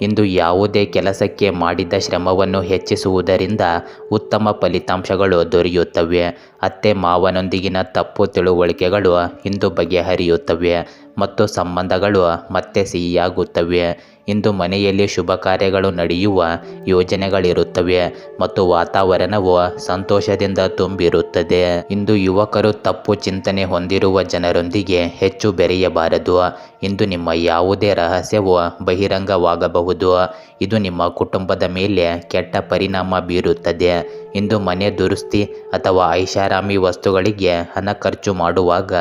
ಇಂದು ಯಾವುದೇ ಕೆಲಸಕ್ಕೆ ಮಾಡಿದ ಶ್ರಮವನ್ನು ಹೆಚ್ಚಿಸುವುದರಿಂದ ಉತ್ತಮ ಫಲಿತಾಂಶಗಳು ದೊರೆಯುತ್ತವೆ. ಅತ್ತೆ ಮಾವನೊಂದಿಗಿನ ತಪ್ಪು ತಿಳುವಳಿಕೆಗಳು ಇಂದು ಬಗೆಹರಿಯುತ್ತವೆ ಮತ್ತು ಸಂಬಂಧಗಳು ಮತ್ತೆ ಸಿಹಿಯಾಗುತ್ತವೆ. ಇಂದು ಮನೆಯಲ್ಲಿ ಶುಭ ಕಾರ್ಯಗಳು ನಡೆಯುವ ಯೋಜನೆಗಳಿರುತ್ತವೆ ಮತ್ತು ವಾತಾವರಣವು ಸಂತೋಷದಿಂದ ತುಂಬಿರುತ್ತದೆ. ಇಂದು ಯುವಕರು ತಪ್ಪು ಚಿಂತನೆ ಹೊಂದಿರುವ ಜನರೊಂದಿಗೆ ಹೆಚ್ಚು ಬೆರೆಯಬಾರದು. ಇಂದು ನಿಮ್ಮ ಯಾವುದೇ ರಹಸ್ಯವು ಬಹಿರಂಗವಾಗಬಹುದು. ಇದು ನಿಮ್ಮ ಕುಟುಂಬದ ಮೇಲೆ ಕೆಟ್ಟ ಪರಿಣಾಮ ಬೀರುತ್ತದೆ. ಇಂದು ಮನೆ ದುರಸ್ತಿ ಅಥವಾ ಐಷಾರಾಮಿ ವಸ್ತುಗಳಿಗೆ ಹಣ ಖರ್ಚು ಮಾಡುವಾಗ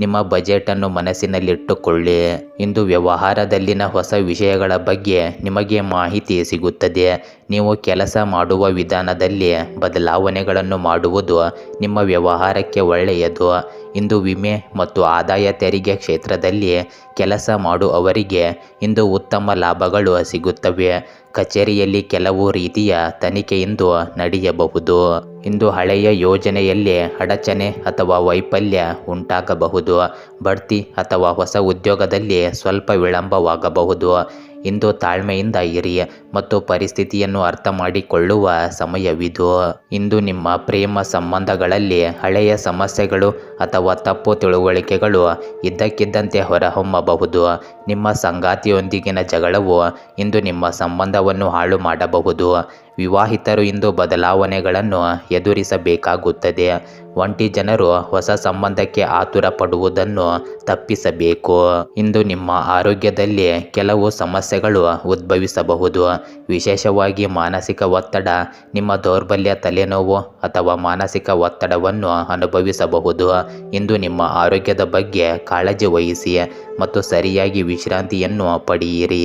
ನಿಮ್ಮ ಬಜೆಟನ್ನು ಮನಸ್ಸಿನಲ್ಲಿಟ್ಟುಕೊಳ್ಳಿ. ಇಂದು ವ್ಯವಹಾರದಲ್ಲಿನ ಹೊಸ ವಿಷಯಗಳ ಬಗ್ಗೆ ನಿಮಗೆ ಮಾಹಿತಿ ಸಿಗುತ್ತದೆ. ನೀವು ಕೆಲಸ ಮಾಡುವ ವಿಧಾನದಲ್ಲಿ ಬದಲಾವಣೆಗಳನ್ನು ಮಾಡುವುದು ನಿಮ್ಮ ವ್ಯವಹಾರಕ್ಕೆ ಒಳ್ಳೆಯದು. ಇಂದು ವಿಮೆ ಮತ್ತು ಆದಾಯ ತೆರಿಗೆ ಕ್ಷೇತ್ರದಲ್ಲಿ ಕೆಲಸ ಮಾಡುವವರಿಗೆ ಇಂದು ಉತ್ತಮ ಲಾಭಗಳು ಸಿಗುತ್ತವೆ. ಕಚೇರಿಯಲ್ಲಿ ಕೆಲವು ರೀತಿಯ ತನಿಖೆಯಿಂದು ನಡೆಯಬಹುದು. ಇಂದು ಹಳೆಯ ಯೋಜನೆಯಲ್ಲಿ ಅಡಚಣೆ ಅಥವಾ ವೈಫಲ್ಯ ಉಂಟಾಗಬಹುದು. ಬಡ್ತಿ ಅಥವಾ ಹೊಸ ಉದ್ಯೋಗದಲ್ಲಿ ಸ್ವಲ್ಪ ವಿಳಂಬವಾಗಬಹುದು. ಇಂದು ತಾಳ್ಮೆಯಿಂದ ಇರಿ ಮತ್ತು ಪರಿಸ್ಥಿತಿಯನ್ನು ಅರ್ಥ ಮಾಡಿಕೊಳ್ಳುವ ಸಮಯವಿದು. ಇಂದು ನಿಮ್ಮ ಪ್ರೇಮ ಸಂಬಂಧಗಳಲ್ಲಿ ಹಳೆಯ ಸಮಸ್ಯೆಗಳು ಅಥವಾ ತಪ್ಪು ತಿಳುವಳಿಕೆಗಳು ಇದ್ದಕ್ಕಿದ್ದಂತೆ ಹೊರಹೊಮ್ಮಬಹುದು. ನಿಮ್ಮ ಸಂಗಾತಿಯೊಂದಿಗಿನ ಜಗಳವು ಇಂದು ನಿಮ್ಮ ಸಂಬಂಧವನ್ನು ಹಾಳು ಮಾಡಬಹುದು. ವಿವಾಹಿತರು ಇಂದು ಬದಲಾವಣೆಗಳನ್ನು ಎದುರಿಸಬೇಕಾಗುತ್ತದೆ. ಒಂಟಿ ಜನರು ಹೊಸ ಸಂಬಂಧಕ್ಕೆ ಆತುರ ಪಡುವುದನ್ನು ತಪ್ಪಿಸಬೇಕು. ಇಂದು ನಿಮ್ಮ ಆರೋಗ್ಯದಲ್ಲಿ ಕೆಲವು ಸಮಸ್ಯೆಗಳು ಉದ್ಭವಿಸಬಹುದು. ವಿಶೇಷವಾಗಿ ಮಾನಸಿಕ ಒತ್ತಡ, ನಿಮ್ಮ ದೌರ್ಬಲ್ಯ ತಲೆನೋವು ಅಥವಾ ಮಾನಸಿಕ ಒತ್ತಡವನ್ನು ಅನುಭವಿಸಬಹುದು. ಇಂದು ನಿಮ್ಮ ಆರೋಗ್ಯದ ಬಗ್ಗೆ ಕಾಳಜಿ ವಹಿಸಿ ಮತ್ತು ಸರಿಯಾಗಿ ವಿಶ್ರಾಂತಿಯನ್ನು ಪಡೆಯಿರಿ.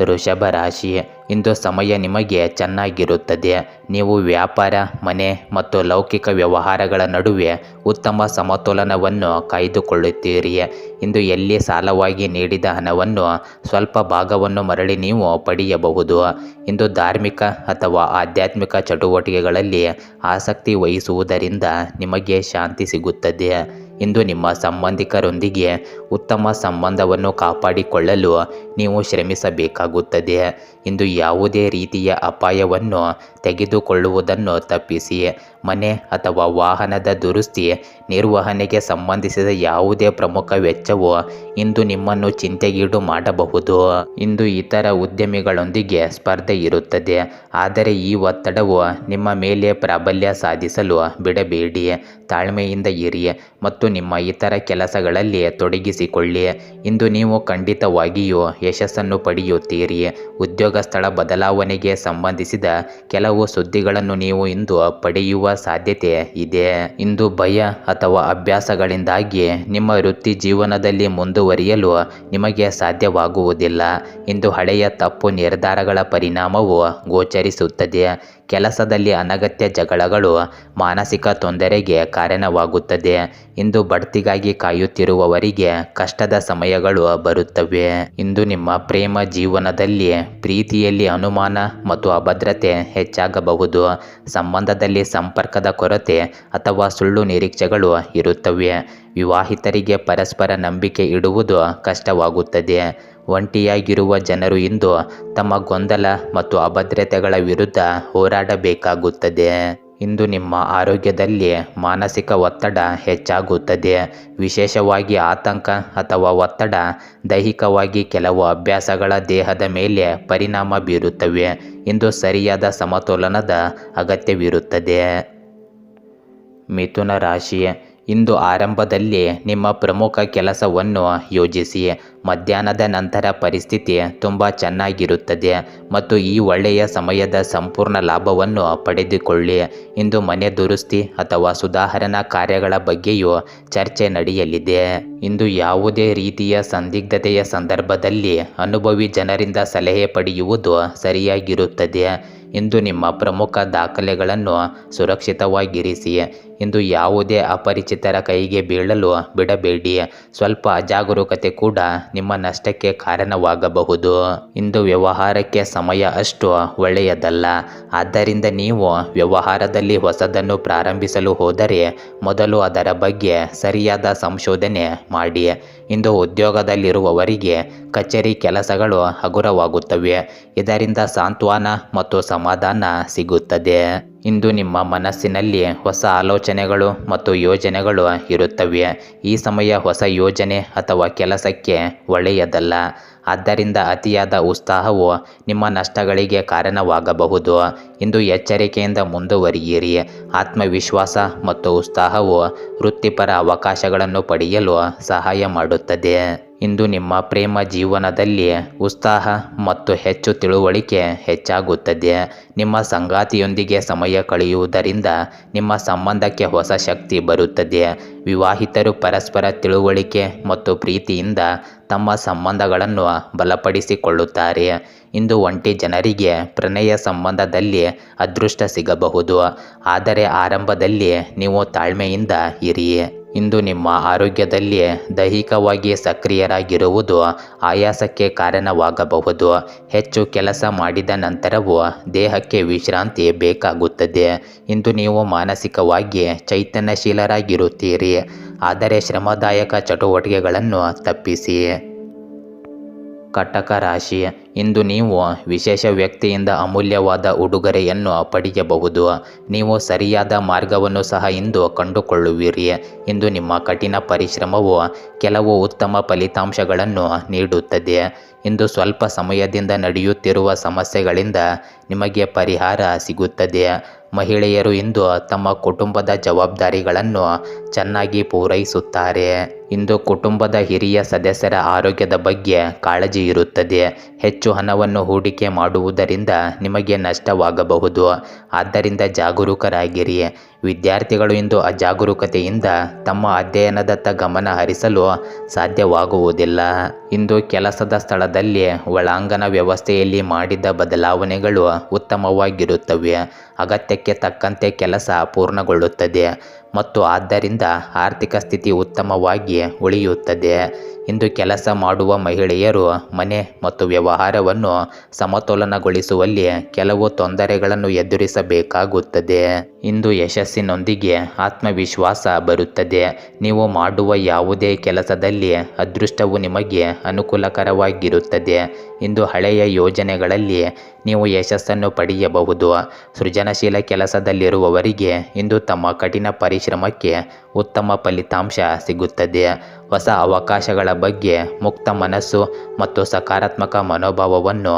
ವೃಷಭ ರಾಶಿ, ಇಂದು ಸಮಯ ನಿಮಗೆ ಚೆನ್ನಾಗಿರುತ್ತದೆ. ನೀವು ವ್ಯಾಪಾರ, ಮನೆ ಮತ್ತು ಲೌಕಿಕ ವ್ಯವಹಾರಗಳ ನಡುವೆ ಉತ್ತಮ ಸಮತೋಲನವನ್ನು ಕಾಯ್ದುಕೊಳ್ಳುತ್ತೀರಿ. ಇಂದು ಎಲ್ಲಿ ಸಾಲವಾಗಿ ನೀಡಿದ ಹಣವನ್ನು ಸ್ವಲ್ಪ ಭಾಗವನ್ನು ಮರಳಿ ನೀವು ಪಡೆಯಬಹುದು. ಇಂದು ಧಾರ್ಮಿಕ ಅಥವಾ ಆಧ್ಯಾತ್ಮಿಕ ಚಟುವಟಿಕೆಗಳಲ್ಲಿ ಆಸಕ್ತಿ ವಹಿಸುವುದರಿಂದ ನಿಮಗೆ ಶಾಂತಿ ಸಿಗುತ್ತದೆ. ಇಂದು ನಿಮ್ಮ ಸಂಬಂಧಿಕರೊಂದಿಗೆ ಉತ್ತಮ ಸಂಬಂಧವನ್ನು ಕಾಪಾಡಿಕೊಳ್ಳಲು ನೀವು ಶ್ರಮಿಸಬೇಕಾಗುತ್ತದೆ. ಇಂದು ಯಾವುದೇ ರೀತಿಯ ಅಪಾಯವನ್ನು ತೆಗೆದುಕೊಳ್ಳುವುದನ್ನು ತಪ್ಪಿಸಿ. ಮನೆ ಅಥವಾ ವಾಹನದ ದುರಸ್ತಿ ನಿರ್ವಹಣೆಗೆ ಸಂಬಂಧಿಸಿದ ಯಾವುದೇ ಪ್ರಮುಖ ವೆಚ್ಚವು ಇಂದು ನಿಮ್ಮನ್ನು ಚಿಂತೆಗೀಡು ಮಾಡಬಹುದು. ಇಂದು ಇತರ ಉದ್ಯಮಿಗಳೊಂದಿಗೆ ಸ್ಪರ್ಧೆ ಇರುತ್ತದೆ. ಆದರೆ ಈ ಒತ್ತಡವು ನಿಮ್ಮ ಮೇಲೆ ಪ್ರಾಬಲ್ಯ ಸಾಧಿಸಲು ಬಿಡಬೇಡಿ. ತಾಳ್ಮೆಯಿಂದ ಇರಿ ಮತ್ತು ನಿಮ್ಮ ಇತರ ಕೆಲಸಗಳಲ್ಲಿ ತೊಡಗಿಸಿಕೊಳ್ಳಿ. ಇಂದು ನೀವು ಖಂಡಿತವಾಗಿಯೂ ಯಶಸ್ಸನ್ನು ಪಡೆಯುತ್ತೀರಿ. ಉದ್ಯೋಗ ಸ್ಥಳ ಬದಲಾವಣೆಗೆ ಸಂಬಂಧಿಸಿದ ಕೆಲವು ಸುದ್ದಿಗಳನ್ನು ನೀವು ಇಂದು ಪಡೆಯುವ ಸಾಧ್ಯತೆ ಇದೆ. ಇಂದು ಭಯ ಅಥವಾ ಅಭ್ಯಾಸಗಳಿಂದಾಗಿ ನಿಮ್ಮ ವೃತ್ತಿ ಜೀವನದಲ್ಲಿ ಮುಂದುವರಿಯಲು ನಿಮಗೆ ಸಾಧ್ಯವಾಗುವುದಿಲ್ಲ. ಇಂದು ಹಳೆಯ ತಪ್ಪು ನಿರ್ಧಾರಗಳ ಪರಿಣಾಮವು ಗೋಚರಿಸುತ್ತದೆ. ಕೆಲಸದಲ್ಲಿ ಅನಗತ್ಯ ಜಗಳಗಳು ಮಾನಸಿಕ ತೊಂದರೆಗೆ ಕಾರಣವಾಗುತ್ತದೆ. ಇಂದು ಬಡ್ತಿಗಾಗಿ ಕಾಯುತ್ತಿರುವವರಿಗೆ ಕಷ್ಟದ ಸಮಯಗಳು ಬರುತ್ತವೆ. ಇಂದು ನಿಮ್ಮ ಪ್ರೇಮ ಜೀವನದಲ್ಲಿ ಪ್ರೀತಿಯಲ್ಲಿ ಅನುಮಾನ ಮತ್ತು ಅಭದ್ರತೆ ಹೆಚ್ಚಾಗಬಹುದು. ಸಂಬಂಧದಲ್ಲಿ ಸಂಪರ್ಕದ ಕೊರತೆ ಅಥವಾ ಸುಳ್ಳು ನಿರೀಕ್ಷೆಗಳು ಇರುತ್ತವೆ. ವಿವಾಹಿತರಿಗೆ ಪರಸ್ಪರ ನಂಬಿಕೆ ಇಡುವುದು ಕಷ್ಟವಾಗುತ್ತದೆ. ಒಂಟಿಯಾಗಿರುವ ಜನರು ಇಂದು ತಮ್ಮ ಗೊಂದಲ ಮತ್ತು ಅಭದ್ರತೆಗಳ ವಿರುದ್ಧ ಹೋರಾಡಬೇಕಾಗುತ್ತದೆ. ಇಂದು ನಿಮ್ಮ ಆರೋಗ್ಯದಲ್ಲಿ ಮಾನಸಿಕ ಒತ್ತಡ ಹೆಚ್ಚಾಗುತ್ತದೆ. ವಿಶೇಷವಾಗಿ ಆತಂಕ ಅಥವಾ ಒತ್ತಡ ದೈಹಿಕವಾಗಿ ಕೆಲವು ಅಭ್ಯಾಸಗಳ ದೇಹದ ಮೇಲೆ ಪರಿಣಾಮ ಬೀರುತ್ತವೆ. ಇಂದು ಸರಿಯಾದ ಸಮತೋಲನದ ಅಗತ್ಯವಿರುತ್ತದೆ. ಮಿಥುನ ರಾಶಿ ಇಂದು ಆರಂಭದಲ್ಲಿ ನಿಮ್ಮ ಪ್ರಮುಖ ಕೆಲಸವನ್ನು ಯೋಜಿಸಿ. ಮಧ್ಯಾಹ್ನದ ನಂತರ ಪರಿಸ್ಥಿತಿ ತುಂಬ ಚೆನ್ನಾಗಿರುತ್ತದೆ ಮತ್ತು ಈ ಒಳ್ಳೆಯ ಸಮಯದ ಸಂಪೂರ್ಣ ಲಾಭವನ್ನು ಪಡೆದುಕೊಳ್ಳಿ. ಇಂದು ಮನೆ ದುರಸ್ತಿ ಅಥವಾ ಸುಧಾರಣಾ ಕಾರ್ಯಗಳ ಬಗ್ಗೆಯೂ ಚರ್ಚೆ ನಡೆಯಲಿದೆ. ಇಂದು ಯಾವುದೇ ರೀತಿಯ ಸಂದಿಗ್ಧತೆಯ ಸಂದರ್ಭದಲ್ಲಿ ಅನುಭವಿ ಜನರಿಂದ ಸಲಹೆ ಪಡೆಯುವುದು ಸರಿಯಾಗಿರುತ್ತದೆ. ಇಂದು ನಿಮ್ಮ ಪ್ರಮುಖ ದಾಖಲೆಗಳನ್ನು ಸುರಕ್ಷಿತವಾಗಿರಿಸಿ. ಇಂದು ಯಾವುದೇ ಅಪರಿಚಿತರ ಕೈಗೆ ಬೀಳಲು ಬಿಡಬೇಡಿ. ಸ್ವಲ್ಪ ಅಜಾಗರೂಕತೆ ಕೂಡ ನಿಮ್ಮ ನಷ್ಟಕ್ಕೆ ಕಾರಣವಾಗಬಹುದು. ಇಂದು ವ್ಯವಹಾರಕ್ಕೆ ಸಮಯ ಅಷ್ಟು ಒಳ್ಳೆಯದಲ್ಲ. ಆದ್ದರಿಂದ ನೀವು ವ್ಯವಹಾರದಲ್ಲಿ ಹೊಸದನ್ನು ಪ್ರಾರಂಭಿಸಲು ಹೋದರೆ ಮೊದಲು ಅದರ ಬಗ್ಗೆ ಸರಿಯಾದ ಸಂಶೋಧನೆ ಮಾಡಿ. ಇಂದು ಉದ್ಯೋಗದಲ್ಲಿರುವವರಿಗೆ ಕಚೇರಿ ಕೆಲಸಗಳು ಹಗುರವಾಗುತ್ತವೆ. ಇದರಿಂದ ಸಾಂತ್ವನ ಮತ್ತು ಸಮಾಧಾನ ಸಿಗುತ್ತದೆ. ಇಂದು ನಿಮ್ಮ ಮನಸ್ಸಿನಲ್ಲಿ ಹೊಸ ಆಲೋಚನೆಗಳು ಮತ್ತು ಯೋಜನೆಗಳು ಇರುತ್ತವೆ. ಈ ಸಮಯ ಹೊಸ ಯೋಜನೆ ಅಥವಾ ಕೆಲಸಕ್ಕೆ ಒಳ್ಳೆಯದಲ್ಲ. ಆದ್ದರಿಂದ ಅತಿಯಾದ ಉತ್ಸಾಹವು ನಿಮ್ಮ ನಷ್ಟಗಳಿಗೆ ಕಾರಣವಾಗಬಹುದು. ಇಂದು ಎಚ್ಚರಿಕೆಯಿಂದ ಮುಂದುವರಿಯಿರಿ. ಆತ್ಮವಿಶ್ವಾಸ ಮತ್ತು ಉತ್ಸಾಹವು ವೃತ್ತಿಪರ ಅವಕಾಶಗಳನ್ನು ಪಡೆಯಲು ಸಹಾಯ ಮಾಡುತ್ತದೆ. ಇಂದು ನಿಮ್ಮ ಪ್ರೇಮ ಜೀವನದಲ್ಲಿ ಉತ್ಸಾಹ ಮತ್ತು ಹೆಚ್ಚು ತಿಳುವಳಿಕೆ ಹೆಚ್ಚಾಗುತ್ತದೆ. ನಿಮ್ಮ ಸಂಗಾತಿಯೊಂದಿಗೆ ಸಮಯ ಕಳೆಯುವುದರಿಂದ ನಿಮ್ಮ ಸಂಬಂಧಕ್ಕೆ ಹೊಸ ಶಕ್ತಿ ಬರುತ್ತದೆ. ವಿವಾಹಿತರು ಪರಸ್ಪರ ತಿಳುವಳಿಕೆ ಮತ್ತು ಪ್ರೀತಿಯಿಂದ ತಮ್ಮ ಸಂಬಂಧಗಳನ್ನು ಬಲಪಡಿಸಿಕೊಳ್ಳುತ್ತಾರೆ. ಇಂದು ಒಂಟಿ ಜನರಿಗೆ ಪ್ರಣಯ ಸಂಬಂಧದಲ್ಲಿ ಅದೃಷ್ಟ ಸಿಗಬಹುದು. ಆದರೆ ಆರಂಭದಲ್ಲಿ ನೀವು ತಾಳ್ಮೆಯಿಂದ ಇರಿ. ಇಂದು ನಿಮ್ಮ ಆರೋಗ್ಯದಲ್ಲಿ ದೈಹಿಕವಾಗಿ ಸಕ್ರಿಯರಾಗಿರುವುದು ಆಯಾಸಕ್ಕೆ ಕಾರಣವಾಗಬಹುದು. ಹೆಚ್ಚು ಕೆಲಸ ಮಾಡಿದ ನಂತರವೂ ದೇಹಕ್ಕೆ ವಿಶ್ರಾಂತಿ ಬೇಕಾಗುತ್ತದೆ. ಇಂದು ನೀವು ಮಾನಸಿಕವಾಗಿ ಚೈತನ್ಯಶೀಲರಾಗಿರುತ್ತೀರಿ. ಆದರೆ ಶ್ರಮದಾಯಕ ಚಟುವಟಿಕೆಗಳನ್ನು ತಪ್ಪಿಸಿ. ಕಟಕ ರಾಶಿ. ಇಂದು ನೀವು ವಿಶೇಷ ವ್ಯಕ್ತಿಯಿಂದ ಅಮೂಲ್ಯವಾದ ಉಡುಗೊರೆಯನ್ನು ಪಡೆಯಬಹುದು. ನೀವು ಸರಿಯಾದ ಮಾರ್ಗವನ್ನು ಸಹ ಇಂದು ಕಂಡುಕೊಳ್ಳುವಿರಿ. ಇಂದು ನಿಮ್ಮ ಕಠಿಣ ಪರಿಶ್ರಮವು ಕೆಲವು ಉತ್ತಮ ಫಲಿತಾಂಶಗಳನ್ನು ನೀಡುತ್ತದೆ. ಇಂದು ಸ್ವಲ್ಪ ಸಮಯದಿಂದ ನಡೆಯುತ್ತಿರುವ ಸಮಸ್ಯೆಗಳಿಂದ ನಿಮಗೆ ಪರಿಹಾರ ಸಿಗುತ್ತದೆ. ಮಹಿಳೆಯರು ಇಂದು ತಮ್ಮ ಕುಟುಂಬದ ಜವಾಬ್ದಾರಿಗಳನ್ನು ಚೆನ್ನಾಗಿ ಪೂರೈಸುತ್ತಾರೆ. ಇಂದು ಕುಟುಂಬದ ಹಿರಿಯ ಸದಸ್ಯರ ಆರೋಗ್ಯದ ಬಗ್ಗೆ ಕಾಳಜಿ ಇರುತ್ತದೆ. ಹೆಚ್ಚು ಹಣವನ್ನು ಹೂಡಿಕೆ ಮಾಡುವುದರಿಂದ ನಿಮಗೆ ನಷ್ಟವಾಗಬಹುದು. ಆದ್ದರಿಂದ ಜಾಗರೂಕರಾಗಿರಿ. ವಿದ್ಯಾರ್ಥಿಗಳು ಇಂದು ಅಜಾಗರೂಕತೆಯಿಂದ ತಮ್ಮ ಅಧ್ಯಯನದತ್ತ ಗಮನ ಹರಿಸಲು ಸಾಧ್ಯವಾಗುವುದಿಲ್ಲ. ಇಂದು ಕೆಲಸದ ಸ್ಥಳದಲ್ಲಿ ಒಳಾಂಗಣ ವ್ಯವಸ್ಥೆಯಲ್ಲಿ ಮಾಡಿದ ಬದಲಾವಣೆಗಳು ಉತ್ತಮವಾಗಿರುತ್ತವೆ. ಅಗತ್ಯಕ್ಕೆ ತಕ್ಕಂತೆ ಕೆಲಸ ಪೂರ್ಣಗೊಳ್ಳುತ್ತದೆ ಮತ್ತು ಆದ್ದರಿಂದ ಆರ್ಥಿಕ ಸ್ಥಿತಿ ಉತ್ತಮವಾಗಿ ಉಳಿಯುತ್ತದೆ. ಇಂದು ಕೆಲಸ ಮಾಡುವ ಮಹಿಳೆಯರು ಮನೆ ಮತ್ತು ವ್ಯವಹಾರವನ್ನು ಸಮತೋಲನಗೊಳಿಸುವಲ್ಲಿ ಕೆಲವು ತೊಂದರೆಗಳನ್ನು ಎದುರಿಸಬೇಕಾಗುತ್ತದೆ. ಇಂದು ಯಶಸ್ಸಿನೊಂದಿಗೆ ಆತ್ಮವಿಶ್ವಾಸ ಬರುತ್ತದೆ. ನೀವು ಮಾಡುವ ಯಾವುದೇ ಕೆಲಸದಲ್ಲಿ ಅದೃಷ್ಟವು ನಿಮಗೆ ಅನುಕೂಲಕರವಾಗಿರುತ್ತದೆ. ಇಂದು ಹಳೆಯ ಯೋಜನೆಗಳಲ್ಲಿ ನೀವು ಯಶಸ್ಸನ್ನು ಪಡೆಯಬಹುದು. ಸೃಜನಶೀಲ ಕೆಲಸದಲ್ಲಿರುವವರಿಗೆ ಇಂದು ತಮ್ಮ ಕಠಿಣ ಪರಿಶ್ರಮಕ್ಕೆ ಉತ್ತಮ ಫಲಿತಾಂಶ ಸಿಗುತ್ತದೆ. ಹೊಸ ಅವಕಾಶಗಳ ಬಗ್ಗೆ ಮುಕ್ತ ಮನಸ್ಸು ಮತ್ತು ಸಕಾರಾತ್ಮಕ ಮನೋಭಾವವನ್ನು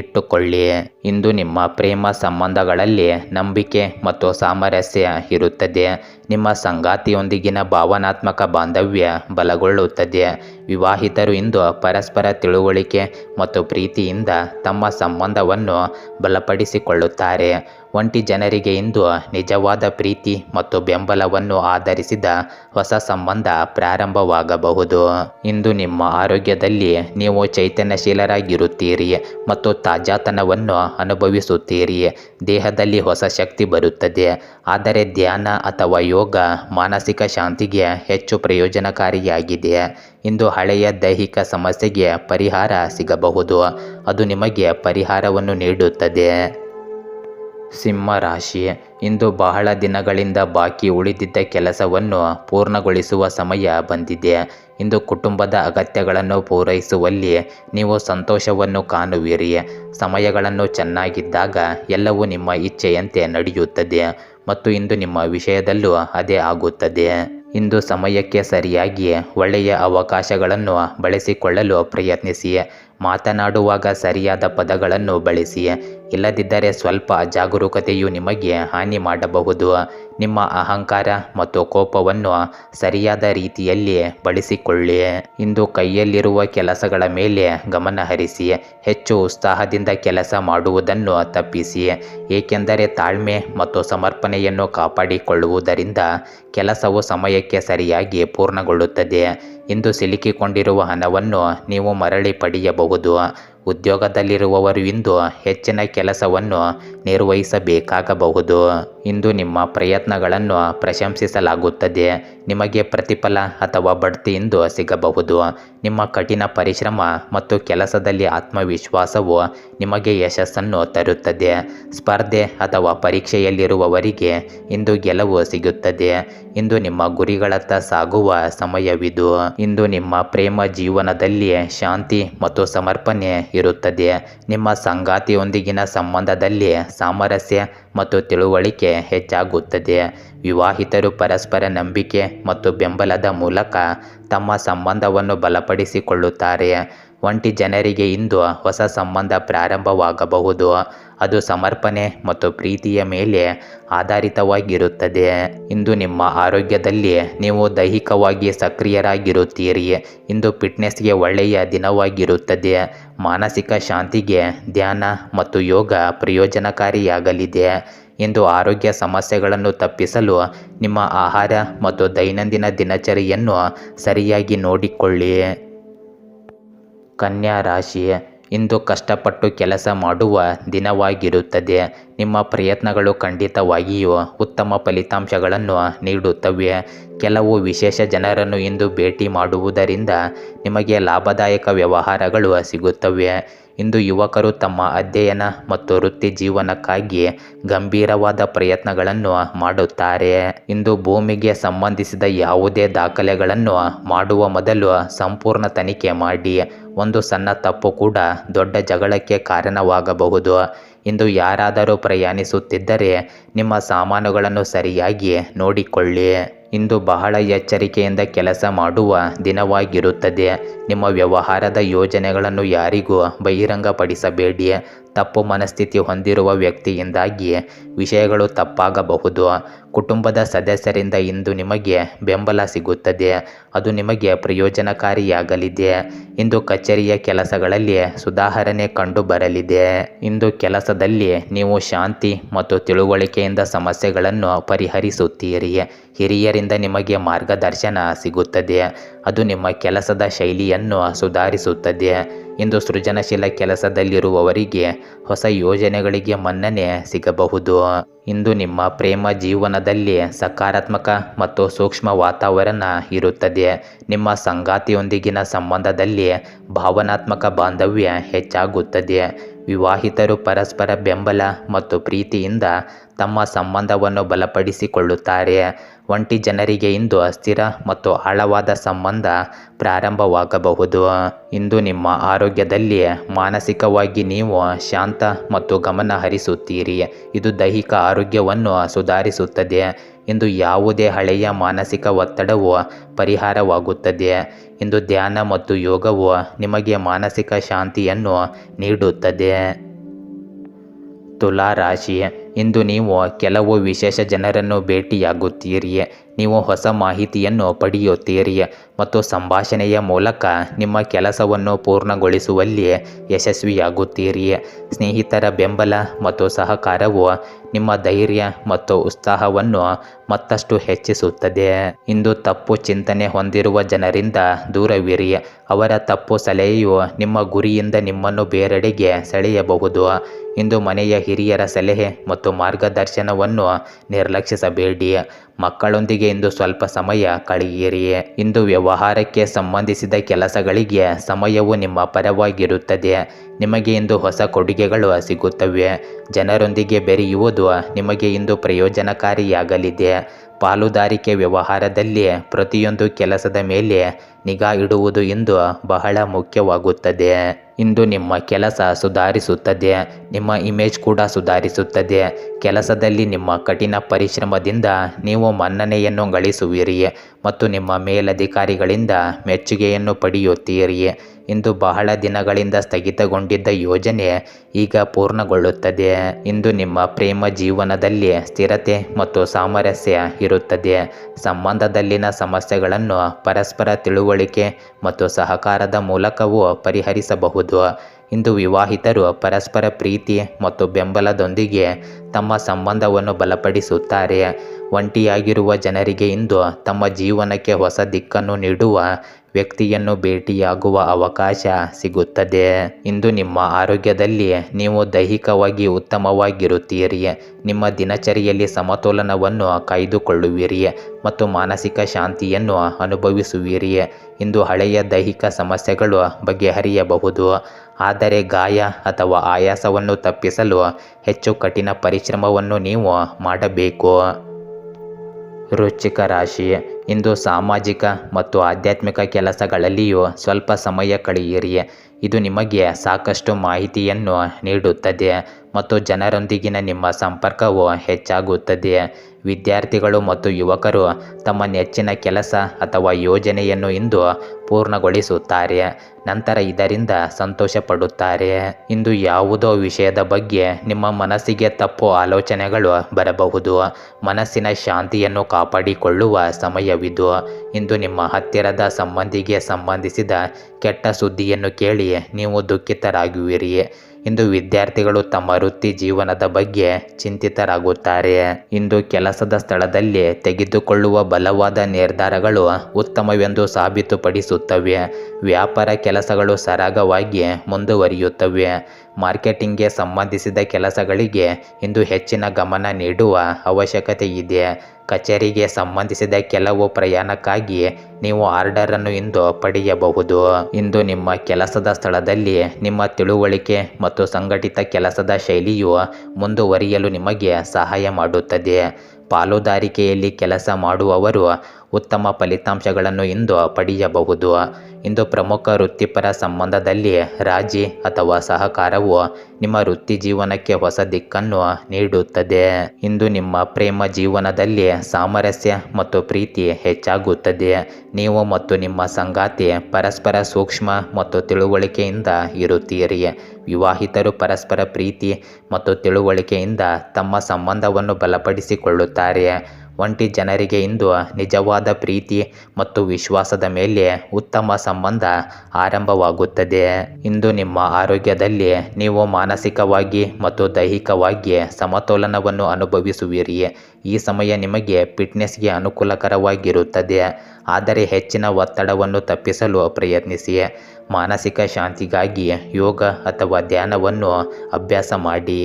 ಇಟ್ಟುಕೊಳ್ಳಿ. ಇಂದು ನಿಮ್ಮ ಪ್ರೇಮ ಸಂಬಂಧಗಳಲ್ಲಿ ನಂಬಿಕೆ ಮತ್ತು ಸಾಮರಸ್ಯ ಇರುತ್ತದೆ. ನಿಮ್ಮ ಸಂಗಾತಿಯೊಂದಿಗಿನ ಭಾವನಾತ್ಮಕ ಬಾಂಧವ್ಯ ಬಲಗೊಳ್ಳುತ್ತದೆ. ವಿವಾಹಿತರು ಇಂದು ಪರಸ್ಪರ ತಿಳುವಳಿಕೆ ಮತ್ತು ಪ್ರೀತಿಯಿಂದ ತಮ್ಮ ಸಂಬಂಧವನ್ನು ಬಲಪಡಿಸಿಕೊಳ್ಳುತ್ತಾರೆ. ಒಂಟಿ ಜನರಿಗೆ ಇಂದು ನಿಜವಾದ ಪ್ರೀತಿ ಮತ್ತು ಬೆಂಬಲವನ್ನು ಆಧರಿಸಿದ ಹೊಸ ಸಂಬಂಧ ಪ್ರಾರಂಭವಾಗಬಹುದು. ಇಂದು ನಿಮ್ಮ ಆರೋಗ್ಯದಲ್ಲಿ ನೀವು ಚೈತನ್ಯಶೀಲರಾಗಿರುತ್ತೀರಿ ಮತ್ತು ತಾಜಾತನವನ್ನು ಅನುಭವಿಸುತ್ತೀರಿ. ದೇಹದಲ್ಲಿ ಹೊಸ ಶಕ್ತಿ ಬರುತ್ತದೆ. ಆದರೆ ಧ್ಯಾನ ಅಥವಾ ಮಾನಸಿಕ ಶಾಂತಿಗೆ ಹೆಚ್ಚು ಪ್ರಯೋಜನಕಾರಿಯಾಗಿದೆ. ಇಂದು ಹಳೆಯ ದೈಹಿಕ ಸಮಸ್ಯೆಗೆ ಪರಿಹಾರ ಸಿಗಬಹುದು. ಅದು ನಿಮಗೆ ಪರಿಹಾರವನ್ನು ನೀಡುತ್ತದೆ. ಸಿಂಹ ರಾಶಿ ಇಂದು ಬಹಳ ದಿನಗಳಿಂದ ಬಾಕಿ ಉಳಿದಿದ್ದ ಕೆಲಸವನ್ನು ಪೂರ್ಣಗೊಳಿಸುವ ಸಮಯ ಬಂದಿದೆ. ಇಂದು ಕುಟುಂಬದ ಅಗತ್ಯಗಳನ್ನು ಪೂರೈಸುವಲ್ಲಿ ನೀವು ಸಂತೋಷವನ್ನು ಕಾಣುವಿರಿ. ಸಮಯಗಳನ್ನು ಚೆನ್ನಾಗಿದ್ದಾಗ ಎಲ್ಲವೂ ನಿಮ್ಮ ಇಚ್ಛೆಯಂತೆ ನಡೆಯುತ್ತದೆ ಮತ್ತು ಇಂದು ನಿಮ್ಮ ವಿಷಯದಲ್ಲೂ ಅದೇ ಆಗುತ್ತದೆ. ಇಂದು ಸಮಯಕ್ಕೆ ಸರಿಯಾಗಿ ಒಳ್ಳೆಯ ಅವಕಾಶಗಳನ್ನು ಬಳಸಿಕೊಳ್ಳಲು ಪ್ರಯತ್ನಿಸಿ. ಮಾತನಾಡುವಾಗ ಸರಿಯಾದ ಪದಗಳನ್ನು ಬಳಸಿ ಇಲ್ಲದಿದ್ದರೆ ಸ್ವಲ್ಪ ಜಾಗರೂಕತೆಯು ನಿಮಗೆ ಹಾನಿ ಮಾಡಬಹುದು. ನಿಮ್ಮ ಅಹಂಕಾರ ಮತ್ತು ಕೋಪವನ್ನು ಸರಿಯಾದ ರೀತಿಯಲ್ಲಿ ಬಳಸಿಕೊಳ್ಳಿ. ಇಂದು ಕೈಯಲ್ಲಿರುವ ಕೆಲಸಗಳ ಮೇಲೆ ಗಮನ ಹರಿಸಿ. ಹೆಚ್ಚು ಉತ್ಸಾಹದಿಂದ ಕೆಲಸ ಮಾಡುವುದನ್ನು ತಪ್ಪಿಸಿ. ಏಕೆಂದರೆ ತಾಳ್ಮೆ ಮತ್ತು ಸಮರ್ಪಣೆಯನ್ನು ಕಾಪಾಡಿಕೊಳ್ಳುವುದರಿಂದ ಕೆಲಸವು ಸಮಯಕ್ಕೆ ಸರಿಯಾಗಿ ಪೂರ್ಣಗೊಳ್ಳುತ್ತದೆ. ಇಂದು ಸಿಲುಕಿಕೊಂಡಿರುವ ಹಣವನ್ನು ನೀವು ಮರಳಿ ಪಡೆಯಬಹುದು. ಉದ್ಯೋಗದಲ್ಲಿರುವವರು ಇಂದು ಹೆಚ್ಚಿನ ಕೆಲಸವನ್ನು ನಿರ್ವಹಿಸಬೇಕಾಗಬಹುದು. ಇಂದು ನಿಮ್ಮ ಪ್ರಯತ್ನಗಳನ್ನು ಪ್ರಶಂಸಿಸಲಾಗುತ್ತದೆ. ನಿಮಗೆ ಪ್ರತಿಫಲ ಅಥವಾ ಬಡ್ತಿ ಇಂದು ಸಿಗಬಹುದು. ನಿಮ್ಮ ಕಠಿಣ ಪರಿಶ್ರಮ ಮತ್ತು ಕೆಲಸದಲ್ಲಿ ಆತ್ಮವಿಶ್ವಾಸವು ನಿಮಗೆ ಯಶಸ್ಸನ್ನು ತರುತ್ತದೆ. ಸ್ಪರ್ಧೆ ಅಥವಾ ಪರೀಕ್ಷೆಯಲ್ಲಿರುವವರಿಗೆ ಇಂದು ಗೆಲುವು ಸಿಗುತ್ತದೆ. ಇಂದು ನಿಮ್ಮ ಗುರಿಗಳತ್ತ ಸಾಗುವ ಸಮಯವಿದು. ಇಂದು ನಿಮ್ಮ ಪ್ರೇಮ ಜೀವನದಲ್ಲಿ ಶಾಂತಿ ಮತ್ತು ಸಮರ್ಪಣೆ ಇರುತ್ತದೆ. ನಿಮ್ಮ ಸಂಗಾತಿಯೊಂದಿಗಿನ ಸಂಬಂಧದಲ್ಲಿ ಸಾಮರಸ್ಯ ಮತ್ತು ತಿಳುವಳಿಕೆ ಹೆಚ್ಚಾಗುತ್ತದೆ. ವಿವಾಹಿತರು ಪರಸ್ಪರ ನಂಬಿಕೆ ಮತ್ತು ಬೆಂಬಲದ ಮೂಲಕ ತಮ್ಮ ಸಂಬಂಧವನ್ನು ಬಲಪಡಿಸಿಕೊಳ್ಳುತ್ತಾರೆ. ಒಂಟಿ ಜನರಿಗೆ ಇಂದು ಹೊಸ ಸಂಬಂಧ ಪ್ರಾರಂಭವಾಗಬಹುದು. ಅದು ಸಮರ್ಪಣೆ ಮತ್ತು ಪ್ರೀತಿಯ ಮೇಲೆ ಆಧಾರಿತವಾಗಿರುತ್ತದೆ. ಇಂದು ನಿಮ್ಮ ಆರೋಗ್ಯದಲ್ಲಿ ನೀವು ದೈಹಿಕವಾಗಿ ಸಕ್ರಿಯರಾಗಿರುತ್ತೀರಿ. ಇಂದು ಫಿಟ್ನೆಸ್ಗೆ ಒಳ್ಳೆಯ ದಿನವಾಗಿರುತ್ತದೆ. ಮಾನಸಿಕ ಶಾಂತಿಗೆ ಧ್ಯಾನ ಮತ್ತು ಯೋಗ ಪ್ರಯೋಜನಕಾರಿಯಾಗಲಿದೆ. ಇಂದು ಆರೋಗ್ಯ ಸಮಸ್ಯೆಗಳನ್ನು ತಪ್ಪಿಸಲು ನಿಮ್ಮ ಆಹಾರ ಮತ್ತು ದೈನಂದಿನ ದಿನಚರಿಯನ್ನು ಸರಿಯಾಗಿ ನೋಡಿಕೊಳ್ಳಿ. ಕನ್ಯಾ ರಾಶಿ ಇಂದು ಕಷ್ಟಪಟ್ಟು ಕೆಲಸ ಮಾಡುವ ದಿನವಾಗಿರುತ್ತದೆ. ನಿಮ್ಮ ಪ್ರಯತ್ನಗಳು ಖಂಡಿತವಾಗಿಯೂ ಉತ್ತಮ ಫಲಿತಾಂಶಗಳನ್ನು ನೀಡುತ್ತವೆ. ಕೆಲವು ವಿಶೇಷ ಜನರನ್ನು ಇಂದು ಭೇಟಿ ಮಾಡುವುದರಿಂದ ನಿಮಗೆ ಲಾಭದಾಯಕ ವ್ಯವಹಾರಗಳು ಸಿಗುತ್ತವೆ. ಇಂದು ಯುವಕರು ತಮ್ಮ ಅಧ್ಯಯನ ಮತ್ತು ವೃತ್ತಿ ಜೀವನಕ್ಕಾಗಿ ಗಂಭೀರವಾದ ಪ್ರಯತ್ನಗಳನ್ನು ಮಾಡುತ್ತಾರೆ. ಇಂದು ಭೂಮಿಗೆ ಸಂಬಂಧಿಸಿದ ಯಾವುದೇ ದಾಖಲೆಗಳನ್ನು ಮಾಡುವ ಮೊದಲು ಸಂಪೂರ್ಣ ತನಿಖೆ ಮಾಡಿ. ಒಂದು ಸಣ್ಣ ತಪ್ಪು ಕೂಡ ದೊಡ್ಡ ಜಗಳಕ್ಕೆ ಕಾರಣವಾಗಬಹುದು. ಇಂದು ಯಾರಾದರೂ ಪ್ರಯಾಣಿಸುತ್ತಿದ್ದರೆ ನಿಮ್ಮ ಸಾಮಾನುಗಳನ್ನು ಸರಿಯಾಗಿ ನೋಡಿಕೊಳ್ಳಿ. ಇಂದು ಬಹಳ ಎಚ್ಚರಿಕೆಯಿಂದ ಕೆಲಸ ಮಾಡುವ ದಿನವಾಗಿರುತ್ತದೆ. ನಿಮ್ಮ ವ್ಯವಹಾರದ ಯೋಜನೆಗಳನ್ನು ಯಾರಿಗೂ ಬಹಿರಂಗಪಡಿಸಬೇಡಿ. ತಪ್ಪು ಮನಸ್ಥಿತಿ ಹೊಂದಿರುವ ವ್ಯಕ್ತಿಯಿಂದಾಗಿ ವಿಷಯಗಳು ತಪ್ಪಾಗಬಹುದು. ಕುಟುಂಬದ ಸದಸ್ಯರಿಂದ ಇಂದು ನಿಮಗೆ ಬೆಂಬಲ ಸಿಗುತ್ತದೆ. ಅದು ನಿಮಗೆ ಪ್ರಯೋಜನಕಾರಿಯಾಗಲಿದೆ. ಇಂದು ಕಚೇರಿಯ ಕೆಲಸಗಳಲ್ಲಿ ಸುಧಾರಣೆ ಕಂಡು ಬರಲಿದೆ ಇಂದು ಕೆಲಸದಲ್ಲಿ ನೀವು ಶಾಂತಿ ಮತ್ತು ತಿಳುವಳಿಕೆಯಿಂದ ಸಮಸ್ಯೆಗಳನ್ನು ಪರಿಹರಿಸುತ್ತೀರಿ. ಹಿರಿಯರಿಂದ ನಿಮಗೆ ಮಾರ್ಗದರ್ಶನ ಸಿಗುತ್ತದೆ. ಅದು ನಿಮ್ಮ ಕೆಲಸದ ಶೈಲಿಯನ್ನು ಸುಧಾರಿಸುತ್ತದೆ. ಇಂದು ಸೃಜನಶೀಲ ಕೆಲಸದಲ್ಲಿರುವವರಿಗೆ ಹೊಸ ಯೋಜನೆಗಳಿಗೆ ಮನ್ನಣೆ ಸಿಗಬಹುದು. ಇಂದು ನಿಮ್ಮ ಪ್ರೇಮ ಜೀವನದಲ್ಲಿ ಸಕಾರಾತ್ಮಕ ಮತ್ತು ಸೂಕ್ಷ್ಮ ವಾತಾವರಣ ಇರುತ್ತದೆ. ನಿಮ್ಮ ಸಂಗಾತಿಯೊಂದಿಗಿನ ಸಂಬಂಧದಲ್ಲಿ ಭಾವನಾತ್ಮಕ ಬಾಂಧವ್ಯ ಹೆಚ್ಚಾಗುತ್ತದೆ. ವಿವಾಹಿತರು ಪರಸ್ಪರ ಬೆಂಬಲ ಮತ್ತು ಪ್ರೀತಿಯಿಂದ ತಮ್ಮ ಸಂಬಂಧವನ್ನು ಬಲಪಡಿಸಿಕೊಳ್ಳುತ್ತಾರೆ. ಒಂಟಿ ಜನರಿಗೆ ಇಂದು ಅಸ್ಥಿರ ಮತ್ತು ಆಳವಾದ ಸಂಬಂಧ ಪ್ರಾರಂಭವಾಗಬಹುದು. ಇಂದು ನಿಮ್ಮ ಆರೋಗ್ಯದಲ್ಲಿ ಮಾನಸಿಕವಾಗಿ ನೀವು ಶಾಂತ ಮತ್ತು ಗಮನ ಹರಿಸುತ್ತೀರಿ. ಇದು ದೈಹಿಕ ಆರೋಗ್ಯವನ್ನು ಸುಧಾರಿಸುತ್ತದೆ. ಇಂದು ಯಾವುದೇ ಹಳೆಯ ಮಾನಸಿಕ ಒತ್ತಡವು ಪರಿಹಾರವಾಗುತ್ತದೆ. ಇಂದು ಧ್ಯಾನ ಮತ್ತು ಯೋಗವು ನಿಮಗೆ ಮಾನಸಿಕ ಶಾಂತಿಯನ್ನು ನೀಡುತ್ತದೆ. ತುಲಾ ರಾಶಿ ಇಂದು ನೀವು ಕೆಲವು ವಿಶೇಷ ಜನರನ್ನು ಭೇಟಿಯಾಗುತ್ತೀರಿ ನೀವು ಹೊಸ ಮಾಹಿತಿಯನ್ನು ಪಡೆಯುತ್ತೀರಿ ಮತ್ತು ಸಂಭಾಷಣೆಯ ಮೂಲಕ ನಿಮ್ಮ ಕೆಲಸವನ್ನು ಪೂರ್ಣಗೊಳಿಸುವಲ್ಲಿ ಯಶಸ್ವಿಯಾಗುತ್ತೀರಿ ಸ್ನೇಹಿತರ ಬೆಂಬಲ ಮತ್ತು ಸಹಕಾರವು ನಿಮ್ಮ ಧೈರ್ಯ ಮತ್ತು ಉತ್ಸಾಹವನ್ನು ಮತ್ತಷ್ಟು ಹೆಚ್ಚಿಸುತ್ತದೆ. ಇಂದು ತಪ್ಪು ಚಿಂತನೆ ಹೊಂದಿರುವ ಜನರಿಂದ ದೂರವಿರಿ. ಅವರ ತಪ್ಪು ಸಲಹೆಯು ನಿಮ್ಮ ಗುರಿಯಿಂದ ನಿಮ್ಮನ್ನು ಬೇರೆಡೆಗೆ ಸೆಳೆಯಬಹುದು. ಇಂದು ಮನೆಯ ಹಿರಿಯರ ಸಲಹೆ ಮತ್ತು ಮಾರ್ಗದರ್ಶನವನ್ನು ನಿರ್ಲಕ್ಷಿಸಬೇಡಿ. ಮಕ್ಕಳೊಂದಿಗೆ ಇಂದು ಸ್ವಲ್ಪ ಸಮಯ ಕಳೆಯಿರಿ. ಇಂದು ವ್ಯವಹಾರಕ್ಕೆ ಸಂಬಂಧಿಸಿದ ಕೆಲಸಗಳಿಗೆ ಸಮಯವು ನಿಮ್ಮ ಪರವಾಗಿರುತ್ತದೆ. ನಿಮಗೆ ಇಂದು ಹೊಸ ಕೊಡುಗೆಗಳು ಸಿಗುತ್ತವೆ. ಜನರೊಂದಿಗೆ ಬೆರೆಯುವುದು ನಿಮಗೆ ಇಂದು ಪ್ರಯೋಜನಕಾರಿಯಾಗಲಿದೆ. ಪಾಲುದಾರಿಕೆ ವ್ಯವಹಾರದಲ್ಲಿ ಪ್ರತಿಯೊಂದು ಕೆಲಸದ ಮೇಲೆ ನಿಗಾ ಇಡುವುದು ಇಂದು ಬಹಳ ಮುಖ್ಯವಾಗುತ್ತದೆ. ಇಂದು ನಿಮ್ಮ ಕೆಲಸ ಸುಧಾರಿಸುತ್ತದೆ. ನಿಮ್ಮ ಇಮೇಜ್ ಕೂಡ ಸುಧಾರಿಸುತ್ತದೆ. ಕೆಲಸದಲ್ಲಿ ನಿಮ್ಮ ಕಠಿಣ ಪರಿಶ್ರಮದಿಂದ ನೀವು ಮನ್ನಣೆಯನ್ನು ಗಳಿಸುವಿರಿ ಮತ್ತು ನಿಮ್ಮ ಮೇಲಧಿಕಾರಿಗಳಿಂದ ಮೆಚ್ಚುಗೆಯನ್ನು ಪಡೆಯುತ್ತೀರಿ. ಇಂದು ಬಹಳ ದಿನಗಳಿಂದ ಸ್ಥಗಿತಗೊಂಡಿದ್ದ ಯೋಜನೆ ಈಗ ಪೂರ್ಣಗೊಳ್ಳುತ್ತದೆ. ಇಂದು ನಿಮ್ಮ ಪ್ರೇಮ ಜೀವನದಲ್ಲಿ ಸ್ಥಿರತೆ ಮತ್ತು ಸಾಮರಸ್ಯ ಇರುತ್ತದೆ. ಸಂಬಂಧದಲ್ಲಿನ ಸಮಸ್ಯೆಗಳನ್ನು ಪರಸ್ಪರ ತಿಳುವಳಿಕೆ ಮತ್ತು ಸಹಕಾರದ ಮೂಲಕವೂ ಪರಿಹರಿಸಬಹುದು. ಇಂದು ವಿವಾಹಿತರು ಪರಸ್ಪರ ಪ್ರೀತಿ ಮತ್ತು ಬೆಂಬಲದೊಂದಿಗೆ ತಮ್ಮ ಸಂಬಂಧವನ್ನು ಬಲಪಡಿಸುತ್ತಾರೆ. ಒಂಟಿಯಾಗಿರುವ ಜನರಿಗೆ ಇಂದು ತಮ್ಮ ಜೀವನಕ್ಕೆ ಹೊಸ ದಿಕ್ಕನ್ನು ನೀಡುವ ವ್ಯಕ್ತಿಯನ್ನು ಭೇಟಿಯಾಗುವ ಅವಕಾಶ ಸಿಗುತ್ತದೆ. ಇಂದು ನಿಮ್ಮ ಆರೋಗ್ಯದಲ್ಲಿ ನೀವು ದೈಹಿಕವಾಗಿ ಉತ್ತಮವಾಗಿರುತ್ತೀರಿ. ನಿಮ್ಮ ದಿನಚರಿಯಲ್ಲಿ ಸಮತೋಲನವನ್ನು ಕಾಯ್ದುಕೊಳ್ಳುವಿರಿ ಮತ್ತು ಮಾನಸಿಕ ಶಾಂತಿಯನ್ನು ಅನುಭವಿಸುವಿರಿ. ಇಂದು ಹಳೆಯ ದೈಹಿಕ ಸಮಸ್ಯೆಗಳು ಬಗೆಹರಿಯಬಹುದು. ಆದರೆ ಗಾಯ ಅಥವಾ ಆಯಾಸವನ್ನು ತಪ್ಪಿಸಲು ಹೆಚ್ಚು ಕಠಿಣ ಪರಿಶ್ರಮವನ್ನು ನೀವು ಮಾಡಬೇಕು. ರುಚಿಕ ರಾಶಿ. ಇಂದು ಸಾಮಾಜಿಕ ಮತ್ತು ಆಧ್ಯಾತ್ಮಿಕ ಕೆಲಸಗಳಲ್ಲಿಯೂ ಸ್ವಲ್ಪ ಸಮಯ ಕಳೆಯಿರಿ. ಇದು ನಿಮಗೆ ಸಾಕಷ್ಟು ಮಾಹಿತಿಯನ್ನು ನೀಡುತ್ತದೆ ಮತ್ತು ಜನರೊಂದಿಗಿನ ನಿಮ್ಮ ಸಂಪರ್ಕವು ಹೆಚ್ಚಾಗುತ್ತದೆ. ವಿದ್ಯಾರ್ಥಿಗಳು ಮತ್ತು ಯುವಕರು ತಮ್ಮ ನೆಚ್ಚಿನ ಕೆಲಸ ಅಥವಾ ಯೋಜನೆಯನ್ನು ಇಂದು ಪೂರ್ಣಗೊಳಿಸುತ್ತಾರೆ. ನಂತರ ಇದರಿಂದ ಸಂತೋಷ ಪಡುತ್ತಾರೆ ಇಂದು ಯಾವುದೋ ವಿಷಯದ ಬಗ್ಗೆ ನಿಮ್ಮ ಮನಸ್ಸಿಗೆ ತಪ್ಪು ಆಲೋಚನೆಗಳು ಬರಬಹುದು. ಮನಸ್ಸಿನ ಶಾಂತಿಯನ್ನು ಕಾಪಾಡಿಕೊಳ್ಳುವ ಸಮಯವಿದು. ಇಂದು ನಿಮ್ಮ ಹತ್ತಿರದ ಸಂಬಂಧಿಗೆ ಸಂಬಂಧಿಸಿದ ಕೆಟ್ಟ ಸುದ್ದಿಯನ್ನು ಕೇಳಿ ನೀವು ದುಃಖಿತರಾಗುವಿರಿ ಇಂದು ವಿದ್ಯಾರ್ಥಿಗಳು ತಮ್ಮ ವೃತ್ತಿ ಜೀವನದ ಬಗ್ಗೆ ಚಿಂತಿತರಾಗುತ್ತಾರೆ. ಇಂದು ಕೆಲಸದ ಸ್ಥಳದಲ್ಲಿ ತೆಗೆದುಕೊಳ್ಳುವ ಬಲವಾದ ನಿರ್ಧಾರಗಳು ಉತ್ತಮವೆಂದು ಸಾಬೀತುಪಡಿಸುತ್ತವೆ. ವ್ಯಾಪಾರ ಕೆಲಸಗಳು ಸರಾಗವಾಗಿ ಮುಂದುವರಿಯುತ್ತವೆ. ಮಾರ್ಕೆಟಿಂಗ್ಗೆ ಸಂಬಂಧಿಸಿದ ಕೆಲಸಗಳಿಗೆ ಇಂದು ಹೆಚ್ಚಿನ ಗಮನ ನೀಡುವ ಅವಶ್ಯಕತೆ ಇದೆ ಕಚೇರಿಗೆ ಸಂಬಂಧಿಸಿದ ಕೆಲವು ಪ್ರಯಾಣಕ್ಕಾಗಿ ನೀವು ಆರ್ಡರನ್ನು ಇಂದು ಪಡೆಯಬಹುದು. ಇಂದು ನಿಮ್ಮ ಕೆಲಸದ ಸ್ಥಳದಲ್ಲಿ ನಿಮ್ಮ ತಿಳುವಳಿಕೆ ಮತ್ತು ಸಂಘಟಿತ ಕೆಲಸದ ಶೈಲಿಯು ಮುಂದುವರಿಯಲು ನಿಮಗೆ ಸಹಾಯ ಮಾಡುತ್ತದೆ. ಪಾಲುದಾರಿಕೆಯಲ್ಲಿ ಕೆಲಸ ಮಾಡುವವರು ಉತ್ತಮ ಫಲಿತಾಂಶಗಳನ್ನು ಇಂದು ಪಡೆಯಬಹುದು. ಇಂದು ಪ್ರಮುಖ ವೃತ್ತಿಪರ ಸಂಬಂಧದಲ್ಲಿ ರಾಜಿ ಅಥವಾ ಸಹಕಾರವು ನಿಮ್ಮ ವೃತ್ತಿ ಜೀವನಕ್ಕೆ ಹೊಸ ದಿಕ್ಕನ್ನು ನೀಡುತ್ತದೆ. ಇಂದು ನಿಮ್ಮ ಪ್ರೇಮ ಜೀವನದಲ್ಲಿ ಸಾಮರಸ್ಯ ಮತ್ತು ಪ್ರೀತಿ ಹೆಚ್ಚಾಗುತ್ತದೆ. ನೀವು ಮತ್ತು ನಿಮ್ಮ ಸಂಗಾತಿ ಪರಸ್ಪರ ಸೂಕ್ಷ್ಮ ಮತ್ತು ತಿಳುವಳಿಕೆಯಿಂದ ಇರುತ್ತೀರಿ. ವಿವಾಹಿತರು ಪರಸ್ಪರ ಪ್ರೀತಿ ಮತ್ತು ತಿಳುವಳಿಕೆಯಿಂದ ತಮ್ಮ ಸಂಬಂಧವನ್ನು ಬಲಪಡಿಸಿಕೊಳ್ಳುತ್ತಾರೆ. ಒಂಟಿ ಜನರಿಗೆ ಇಂದು ನಿಜವಾದ ಪ್ರೀತಿ ಮತ್ತು ವಿಶ್ವಾಸದ ಮೇಲೆ ಉತ್ತಮ ಸಂಬಂಧ ಆರಂಭವಾಗುತ್ತದೆ. ಇಂದು ನಿಮ್ಮ ಆರೋಗ್ಯದಲ್ಲಿ ನೀವು ಮಾನಸಿಕವಾಗಿ ಮತ್ತು ದೈಹಿಕವಾಗಿ ಸಮತೋಲನವನ್ನು ಅನುಭವಿಸುವಿರಿ. ಈ ಸಮಯ ನಿಮಗೆ ಫಿಟ್ನೆಸ್ಗೆ ಅನುಕೂಲಕರವಾಗಿರುತ್ತದೆ. ಆದರೆ ಹೆಚ್ಚಿನ ಒತ್ತಡವನ್ನು ತಪ್ಪಿಸಲು ಪ್ರಯತ್ನಿಸಿ. ಮಾನಸಿಕ ಶಾಂತಿಗಾಗಿ ಯೋಗ ಅಥವಾ ಧ್ಯಾನವನ್ನು ಅಭ್ಯಾಸ ಮಾಡಿ.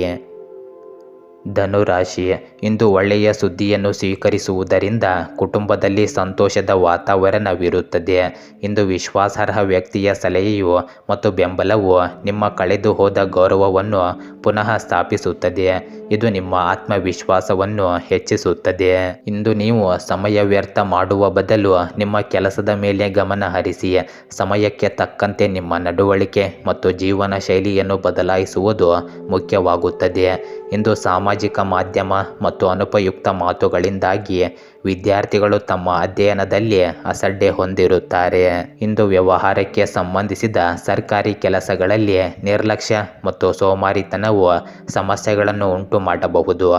ಧನುರಾಶಿ ಇಂದು ಒಳ್ಳೆಯ ಸುದ್ದಿಯನ್ನು ಸ್ವೀಕರಿಸುವುದರಿಂದ ಕುಟುಂಬದಲ್ಲಿ ಸಂತೋಷದ ವಾತಾವರಣವಿರುತ್ತದೆ. ಇಂದು ವಿಶ್ವಾಸಾರ್ಹ ವ್ಯಕ್ತಿಯ ಸಲಹೆಯು ಮತ್ತು ಬೆಂಬಲವು ನಿಮ್ಮ ಕಳೆದು ಹೋದ ಗೌರವವನ್ನು ಪುನಃ ಸ್ಥಾಪಿಸುತ್ತದೆ. ಇದು ನಿಮ್ಮ ಆತ್ಮವಿಶ್ವಾಸವನ್ನು ಹೆಚ್ಚಿಸುತ್ತದೆ. ಇಂದು ನೀವು ಸಮಯ ವ್ಯರ್ಥ ಮಾಡುವ ಬದಲು ನಿಮ್ಮ ಕೆಲಸದ ಮೇಲೆ ಗಮನ ಹರಿಸಿ, ಸಮಯಕ್ಕೆ ತಕ್ಕಂತೆ ನಿಮ್ಮ ನಡವಳಿಕೆ ಮತ್ತು ಜೀವನ ಶೈಲಿಯನ್ನು ಬದಲಾಯಿಸುವುದು ಮುಖ್ಯವಾಗುತ್ತದೆ. ಇಂದು ಸಾಮಾಜಿಕ ಮಾಧ್ಯಮ ಮತ್ತು ಅನುಪಯುಕ್ತ ಮಾತುಗಳಿಂದಾಗಿ ವಿದ್ಯಾರ್ಥಿಗಳು ತಮ್ಮ ಅಧ್ಯಯನದಲ್ಲಿ ಅಸಡ್ಡೆ ಹೊಂದಿರುತ್ತಾರೆ. ಇಂದು ವ್ಯವಹಾರಕ್ಕೆ ಸಂಬಂಧಿಸಿದ ಸರ್ಕಾರಿ ಕೆಲಸಗಳಲ್ಲಿ ನಿರ್ಲಕ್ಷ್ಯ ಮತ್ತು ಸೋಮಾರಿತನವು ಸಮಸ್ಯೆಗಳನ್ನು ಉಂಟು ಮಾಡಬಹುದು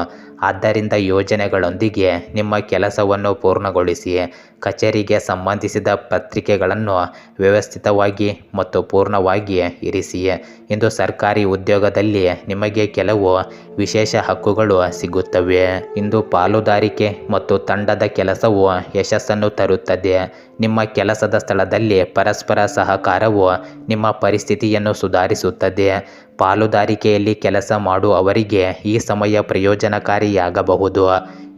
ಆದ್ದರಿಂದ ಯೋಜನೆಗಳೊಂದಿಗೆ ನಿಮ್ಮ ಕೆಲಸವನ್ನು ಪೂರ್ಣಗೊಳಿಸಿ. ಕಚೇರಿಗೆ ಸಂಬಂಧಿಸಿದ ಪತ್ರಿಕೆಗಳನ್ನು ವ್ಯವಸ್ಥಿತವಾಗಿ ಮತ್ತು ಪೂರ್ಣವಾಗಿ ಇರಿಸಿ. ಇಂದು ಸರ್ಕಾರಿ ಉದ್ಯೋಗದಲ್ಲಿ ನಿಮಗೆ ಕೆಲವು ವಿಶೇಷ ಹಕ್ಕುಗಳು ಸಿಗುತ್ತವೆ. ಇಂದು ಪಾಲುದಾರಿಕೆ ಮತ್ತು ತಂಡದ ಕೆಲಸವು ಯಶಸ್ಸನ್ನು ತರುತ್ತದೆ. ನಿಮ್ಮ ಕೆಲಸದ ಸ್ಥಳದಲ್ಲಿ ಪರಸ್ಪರ ಸಹಕಾರವು ನಿಮ್ಮ ಪರಿಸ್ಥಿತಿಯನ್ನು ಸುಧಾರಿಸುತ್ತದೆ. ಪಾಲುದಾರಿಕೆಯಲ್ಲಿ ಕೆಲಸ ಮಾಡುವವರಿಗೆ ಈ ಸಮಯ ಪ್ರಯೋಜನಕಾರಿಯಾಗಬಹುದು.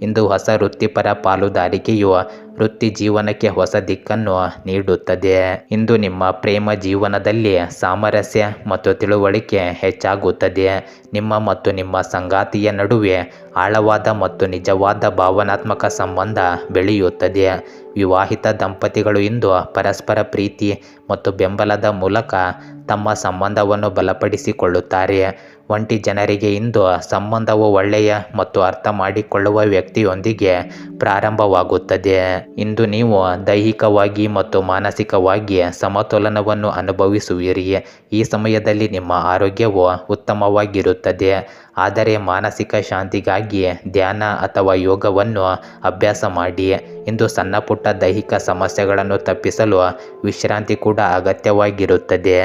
ಇಂದು ಹೊಸ ವೃತ್ತಿಪರ ಪಾಲುದಾರಿಕೆಯು ವೃತ್ತಿ ಜೀವನಕ್ಕೆ ಹೊಸ ದಿಕ್ಕನ್ನು ನೀಡುತ್ತದೆ. ಇಂದು ನಿಮ್ಮ ಪ್ರೇಮ ಜೀವನದಲ್ಲಿ ಸಾಮರಸ್ಯ ಮತ್ತು ತಿಳುವಳಿಕೆ ಹೆಚ್ಚಾಗುತ್ತದೆ. ನಿಮ್ಮ ಮತ್ತು ನಿಮ್ಮ ಸಂಗಾತಿಯ ನಡುವೆ ಆಳವಾದ ಮತ್ತು ನಿಜವಾದ ಭಾವನಾತ್ಮಕ ಸಂಬಂಧ ಬೆಳೆಯುತ್ತದೆ. ವಿವಾಹಿತ ದಂಪತಿಗಳು ಇಂದು ಪರಸ್ಪರ ಪ್ರೀತಿ ಮತ್ತು ಬೆಂಬಲದ ಮೂಲಕ ತಮ್ಮ ಸಂಬಂಧವನ್ನು ಬಲಪಡಿಸಿಕೊಳ್ಳುತ್ತಾರೆ. ಒಂಟಿ ಜನರಿಗೆ ಇಂದು ಸಂಬಂಧವು ಒಳ್ಳೆಯ ಮತ್ತು ಅರ್ಥ ಮಾಡಿಕೊಳ್ಳುವ ವ್ಯಕ್ತಿಯೊಂದಿಗೆ ಪ್ರಾರಂಭವಾಗುತ್ತದೆ. ಇಂದು ನೀವು ದೈಹಿಕವಾಗಿ ಮತ್ತು ಮಾನಸಿಕವಾಗಿ ಸಮತೋಲನವನ್ನು ಅನುಭವಿಸುವಿರಿ. ಈ ಸಮಯದಲ್ಲಿ ನಿಮ್ಮ ಆರೋಗ್ಯವು ಉತ್ತಮವಾಗಿರುತ್ತದೆ. ಆದರೆ ಮಾನಸಿಕ ಶಾಂತಿಗಾಗಿ ಧ್ಯಾನ ಅಥವಾ ಯೋಗವನ್ನು ಅಭ್ಯಾಸ ಮಾಡಿ. ಇಂದು ಸಣ್ಣಪುಟ್ಟ ದೈಹಿಕ ಸಮಸ್ಯೆಗಳನ್ನು ತಪ್ಪಿಸಲು ವಿಶ್ರಾಂತಿ ಕೂಡ ಅಗತ್ಯವಾಗಿರುತ್ತದೆ.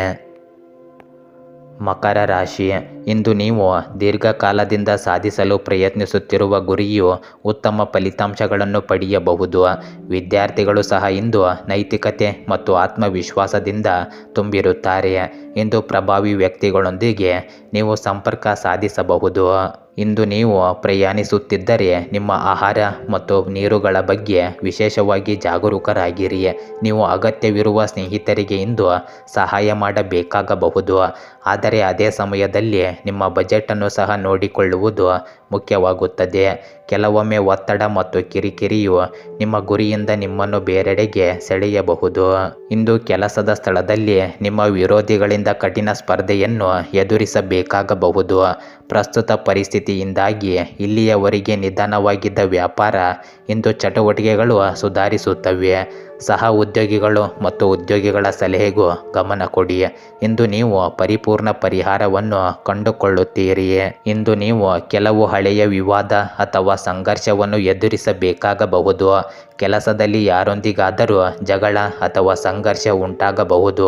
ಮಕರ ರಾಶಿ. ಇಂದು ನೀವು ದೀರ್ಘಕಾಲದಿಂದ ಸಾಧಿಸಲು ಪ್ರಯತ್ನಿಸುತ್ತಿರುವ ಗುರಿಯು ಉತ್ತಮ ಫಲಿತಾಂಶಗಳನ್ನು ಪಡೆಯಬಹುದು. ವಿದ್ಯಾರ್ಥಿಗಳು ಸಹ ಇಂದು ನೈತಿಕತೆ ಮತ್ತು ಆತ್ಮವಿಶ್ವಾಸದಿಂದ ತುಂಬಿರುತ್ತಾರೆ. ಇಂದು ಪ್ರಭಾವಿ ವ್ಯಕ್ತಿಗಳೊಂದಿಗೆ ನೀವು ಸಂಪರ್ಕ ಸಾಧಿಸಬಹುದು. ಇಂದು ನೀವು ಪ್ರಯಾಣಿಸುತ್ತಿದ್ದರೆ ನಿಮ್ಮ ಆಹಾರ ಮತ್ತು ನೀರುಗಳ ಬಗ್ಗೆ ವಿಶೇಷವಾಗಿ ಜಾಗರೂಕರಾಗಿರಿ. ನೀವು ಅಗತ್ಯವಿರುವ ಸ್ನೇಹಿತರಿಗೆ ಇಂದು ಸಹಾಯ ಮಾಡಬೇಕಾಗಬಹುದು. ಆದರೆ ಅದೇ ಸಮಯದಲ್ಲಿ ನಿಮ್ಮ ಬಜೆಟನ್ನು ಸಹ ನೋಡಿಕೊಳ್ಳುವುದು ಮುಖ್ಯವಾಗುತ್ತದೆ. ಕೆಲವೊಮ್ಮೆ ಒತ್ತಡ ಮತ್ತು ಕಿರಿಕಿರಿಯು ನಿಮ್ಮ ಗುರಿಯಿಂದ ನಿಮ್ಮನ್ನು ಬೇರೆಡೆಗೆ ಸೆಳೆಯಬಹುದು. ಇಂದು ಕೆಲಸದ ಸ್ಥಳದಲ್ಲಿ ನಿಮ್ಮ ವಿರೋಧಿಗಳಿಂದ ಕಠಿಣ ಸ್ಪರ್ಧೆಯನ್ನು ಎದುರಿಸಬೇಕಾಗಬಹುದು. ಪ್ರಸ್ತುತ ಪರಿಸ್ಥಿತಿಯಿಂದಾಗಿ ಇಲ್ಲಿಯವರೆಗೆ ನಿಧಾನವಾಗಿದ್ದ ವ್ಯಾಪಾರ ಇಂದು ಚಟುವಟಿಕೆಗಳು ಸುಧಾರಿಸುತ್ತವೆ. ಸಹ ಉದ್ಯೋಗಿಗಳು ಮತ್ತು ಉದ್ಯೋಗಿಗಳ ಸಲಹೆಗೂ ಗಮನ ಕೊಡಿ. ಇಂದು ನೀವು ಪರಿಪೂರ್ಣ ಪರಿಹಾರವನ್ನು ಕಂಡುಕೊಳ್ಳುತ್ತೀರಿ. ಇಂದು ನೀವು ಕೆಲವು ಹಳೆಯ ವಿವಾದ ಅಥವಾ ಸಂಘರ್ಷವನ್ನು ಎದುರಿಸಬೇಕಾಗಬಹುದು. ಕೆಲಸದಲ್ಲಿ ಯಾರೊಂದಿಗಾದರೂ ಜಗಳ ಅಥವಾ ಸಂಘರ್ಷ ಉಂಟಾಗಬಹುದು.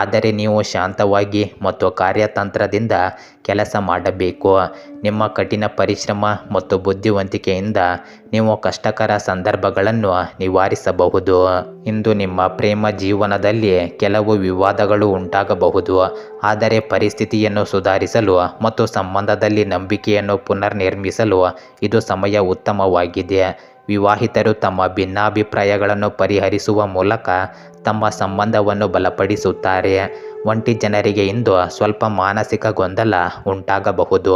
ಆದರೆ ನೀವು ಶಾಂತವಾಗಿ ಮತ್ತು ಕಾರ್ಯತಂತ್ರದಿಂದ ಕೆಲಸ ಮಾಡಬೇಕು. ನಿಮ್ಮ ಕಠಿಣ ಪರಿಶ್ರಮ ಮತ್ತು ಬುದ್ಧಿವಂತಿಕೆಯಿಂದ ನೀವು ಕಷ್ಟಕರ ಸಂದರ್ಭಗಳನ್ನು ನಿವಾರಿಸಬಹುದು. ಇಂದು ನಿಮ್ಮ ಪ್ರೇಮ ಜೀವನದಲ್ಲಿ ಕೆಲವು ವಿವಾದಗಳು ಉಂಟಾಗಬಹುದು. ಆದರೆ ಪರಿಸ್ಥಿತಿಯನ್ನು ಸುಧಾರಿಸಲು ಮತ್ತು ಸಂಬಂಧದಲ್ಲಿ ನಂಬಿಕೆಯನ್ನು ಪುನರ್ನಿರ್ಮಿಸಲು ಇದು ಸಮಯ ಉತ್ತಮವಾಗಿದೆ. ವಿವಾಹಿತರು ತಮ್ಮ ಭಿನ್ನಾಭಿಪ್ರಾಯಗಳನ್ನು ಪರಿಹರಿಸುವ ಮೂಲಕ ತಮ್ಮ ಸಂಬಂಧವನ್ನು ಬಲಪಡಿಸುತ್ತಾರೆ. ಒಂಟಿ ಜನರಿಗೆ ಇಂದು ಸ್ವಲ್ಪ ಮಾನಸಿಕ ಗೊಂದಲ ಉಂಟಾಗಬಹುದು.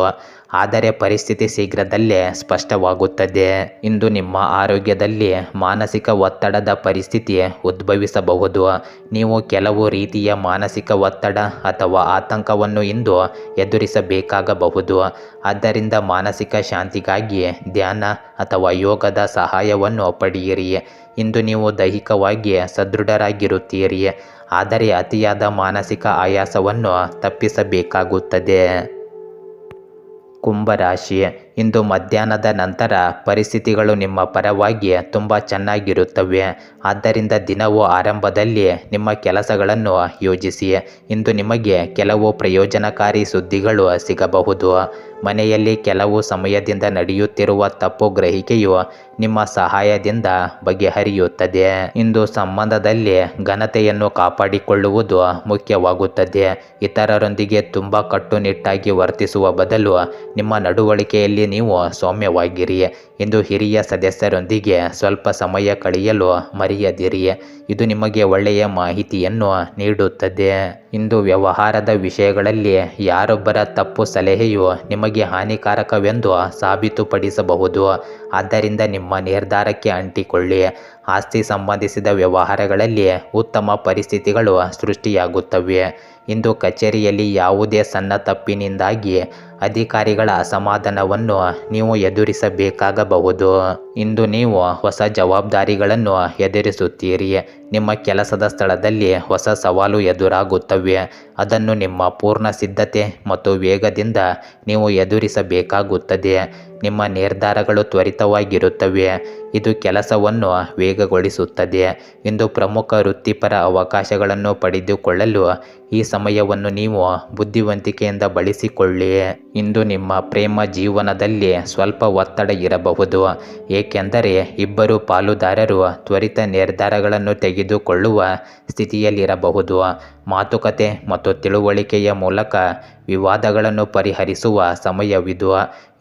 ಆದರೆ ಪರಿಸ್ಥಿತಿ ಶೀಘ್ರದಲ್ಲೇ ಸ್ಪಷ್ಟವಾಗುತ್ತದೆ. ಇಂದು ನಿಮ್ಮ ಆರೋಗ್ಯದಲ್ಲಿ ಮಾನಸಿಕ ಒತ್ತಡದ ಪರಿಸ್ಥಿತಿ ಉದ್ಭವಿಸಬಹುದು. ನೀವು ಕೆಲವು ರೀತಿಯ ಮಾನಸಿಕ ಒತ್ತಡ ಅಥವಾ ಆತಂಕವನ್ನು ಇಂದು ಎದುರಿಸಬೇಕಾಗಬಹುದು. ಆದ್ದರಿಂದ ಮಾನಸಿಕ ಶಾಂತಿಗಾಗಿ ಧ್ಯಾನ ಅಥವಾ ಯೋಗದ ಸಹಾಯವನ್ನು ಪಡೆಯಿರಿ. ಇಂದು ನೀವು ದೈಹಿಕವಾಗಿ ಸದೃಢರಾಗಿರುತ್ತೀರಿ. ಆದರೆ ಅತಿಯಾದ ಮಾನಸಿಕ ಆಯಾಸವನ್ನು ತಪ್ಪಿಸಬೇಕಾಗುತ್ತದೆ. കുംഭരാശിയെ ಇಂದು ಮಧ್ಯಾಹ್ನದ ನಂತರ ಪರಿಸ್ಥಿತಿಗಳು ನಿಮ್ಮ ಪರವಾಗಿ ತುಂಬ ಚೆನ್ನಾಗಿರುತ್ತವೆ. ಆದ್ದರಿಂದ ದಿನವು ಆರಂಭದಲ್ಲಿ ನಿಮ್ಮ ಕೆಲಸಗಳನ್ನು ಯೋಜಿಸಿ. ಇಂದು ನಿಮಗೆ ಕೆಲವು ಪ್ರಯೋಜನಕಾರಿ ಸುದ್ದಿಗಳು ಸಿಗಬಹುದು. ಮನೆಯಲ್ಲಿ ಕೆಲವು ಸಮಯದಿಂದ ನಡೆಯುತ್ತಿರುವ ತಪ್ಪು ಗ್ರಹಿಕೆಯು ನಿಮ್ಮ ಸಹಾಯದಿಂದ ಬಗೆಹರಿಯುತ್ತದೆ. ಇಂದು ಸಂಬಂಧದಲ್ಲಿ ಘನತೆಯನ್ನು ಕಾಪಾಡಿಕೊಳ್ಳುವುದು ಮುಖ್ಯವಾಗುತ್ತದೆ. ಇತರರೊಂದಿಗೆ ತುಂಬ ಕಟ್ಟುನಿಟ್ಟಾಗಿ ವರ್ತಿಸುವ ಬದಲು ನಿಮ್ಮ ನಡವಳಿಕೆಯಲ್ಲಿ ನೀವು ಸೌಮ್ಯವಾಗಿರಿ ಎಂದು ಹಿರಿಯ ಸದಸ್ಯರೊಂದಿಗೆ ಸ್ವಲ್ಪ ಸಮಯ ಕಳೆಯಲು ಮರೆಯದಿರಿ. ಇದು ನಿಮಗೆ ಒಳ್ಳೆಯ ಮಾಹಿತಿಯನ್ನು ನೀಡುತ್ತದೆ. ಇಂದು ವ್ಯವಹಾರದ ವಿಷಯಗಳಲ್ಲಿ ಯಾರೊಬ್ಬರ ತಪ್ಪು ಸಲಹೆಯು ನಿಮಗೆ ಹಾನಿಕಾರಕವೆಂದು ಸಾಬೀತುಪಡಿಸಬಹುದು. ಆದ್ದರಿಂದ ನಿಮ್ಮ ನಿರ್ಧಾರಕ್ಕೆ ಅಂಟಿಕೊಳ್ಳಿ. ಆಸ್ತಿ ಸಂಬಂಧಿಸಿದ ವ್ಯವಹಾರಗಳಲ್ಲಿ ಉತ್ತಮ ಪರಿಸ್ಥಿತಿಗಳು ಸೃಷ್ಟಿಯಾಗುತ್ತವೆ. ಇಂದು ಕಚೇರಿಯಲ್ಲಿ ಯಾವುದೇ ಸಣ್ಣ ತಪ್ಪಿನಿಂದಾಗಿ ಅಧಿಕಾರಿಗಳ ಅಸಮಾಧಾನವನ್ನು ನೀವು ಎದುರಿಸಬೇಕಾಗಬಹುದು. ಇಂದು ನೀವು ಹೊಸ ಜವಾಬ್ದಾರಿಗಳನ್ನು ಎದುರಿಸುತ್ತೀರಿ. ನಿಮ್ಮ ಕೆಲಸದ ಸ್ಥಳದಲ್ಲಿ ಹೊಸ ಸವಾಲು ಎದುರಾಗುತ್ತವೆ. ಅದನ್ನು ನಿಮ್ಮ ಪೂರ್ಣ ಸಿದ್ಧತೆ ಮತ್ತು ವೇಗದಿಂದ ನೀವು ಎದುರಿಸಬೇಕಾಗುತ್ತದೆ. ನಿಮ್ಮ ನಿರ್ಧಾರಗಳು ತ್ವರಿತವಾಗಿರುತ್ತವೆ. ಇದು ಕೆಲಸವನ್ನು ವೇಗಗೊಳಿಸುತ್ತದೆ. ಇಂದು ಪ್ರಮುಖ ವೃತ್ತಿಪರ ಅವಕಾಶಗಳನ್ನು ಪಡೆದುಕೊಳ್ಳಲು ಈ ಸಮಯವನ್ನು ನೀವು ಬುದ್ಧಿವಂತಿಕೆಯಿಂದ ಬಳಸಿಕೊಳ್ಳಿ. ಇಂದು ನಿಮ್ಮ ಪ್ರೇಮ ಜೀವನದಲ್ಲಿ ಸ್ವಲ್ಪ ಒತ್ತಡ ಇರಬಹುದು. ಏಕೆಂದರೆ ಇಬ್ಬರು ಪಾಲುದಾರರು ತ್ವರಿತ ನಿರ್ಧಾರಗಳನ್ನು ತೆಗೆದುಕೊಳ್ಳುವ ಸ್ಥಿತಿಯಲ್ಲಿರಬಹುದು. ಮಾತುಕತೆ ಮತ್ತು ತಿಳುವಳಿಕೆಯ ಮೂಲಕ ವಿವಾದಗಳನ್ನು ಪರಿಹರಿಸುವ ಸಮಯವಿದು.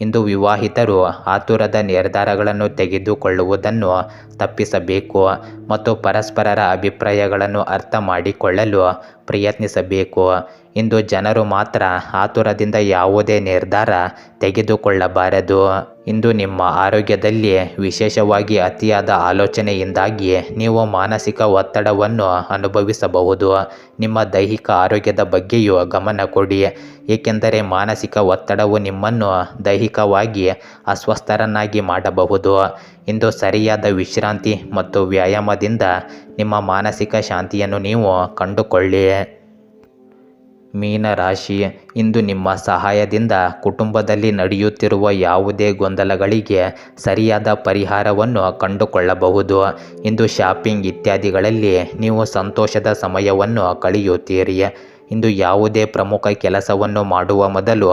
ಇಂದು ವಿವಾಹಿತರು ಆತುರದ ನಿರ್ಧಾರಗಳನ್ನು ತೆಗೆದುಕೊಳ್ಳುವುದನ್ನು ತಪ್ಪಿಸಬೇಕು ಮತ್ತು ಪರಸ್ಪರರ ಅಭಿಪ್ರಾಯಗಳನ್ನು ಅರ್ಥ ಮಾಡಿಕೊಳ್ಳಲು ಪ್ರಯತ್ನಿಸಬೇಕು. ಇಂದು ಜನರು ಮಾತ್ರ ಆತುರದಿಂದ ಯಾವುದೇ ನಿರ್ಧಾರ ತೆಗೆದುಕೊಳ್ಳಬಾರದು. ಇಂದು ನಿಮ್ಮ ಆರೋಗ್ಯದಲ್ಲಿ ವಿಶೇಷವಾಗಿ ಅತಿಯಾದ ಆಲೋಚನೆಯಿಂದಾಗಿ ನೀವು ಮಾನಸಿಕ ಒತ್ತಡವನ್ನು ಅನುಭವಿಸಬಹುದು. ನಿಮ್ಮ ದೈಹಿಕ ಆರೋಗ್ಯದ ಬಗ್ಗೆಯೂ ಗಮನ ಕೊಡಿ. ಏಕೆಂದರೆ ಮಾನಸಿಕ ಒತ್ತಡವು ನಿಮ್ಮನ್ನು ದೈಹಿಕವಾಗಿ ಅಸ್ವಸ್ಥರನ್ನಾಗಿ ಮಾಡಬಹುದು. ಇಂದು ಸರಿಯಾದ ವಿಶ್ರಾಂತಿ ಮತ್ತು ವ್ಯಾಯಾಮದಿಂದ ನಿಮ್ಮ ಮಾನಸಿಕ ಶಾಂತಿಯನ್ನು ನೀವು ಕಂಡುಕೊಳ್ಳಿ. ಮೀನರಾಶಿ ಇಂದು ನಿಮ್ಮ ಸಹಾಯದಿಂದ ಕುಟುಂಬದಲ್ಲಿ ನಡೆಯುತ್ತಿರುವ ಯಾವುದೇ ಗೊಂದಲಗಳಿಗೆ ಸರಿಯಾದ ಪರಿಹಾರವನ್ನು ಕಂಡುಕೊಳ್ಳಬಹುದು. ಇಂದು ಶಾಪಿಂಗ್ ಇತ್ಯಾದಿಗಳಲ್ಲಿ ನೀವು ಸಂತೋಷದ ಸಮಯವನ್ನು ಕಳೆಯುತ್ತೀರಿ. ಇಂದು ಯಾವುದೇ ಪ್ರಮುಖ ಕೆಲಸವನ್ನು ಮಾಡುವ ಮೊದಲು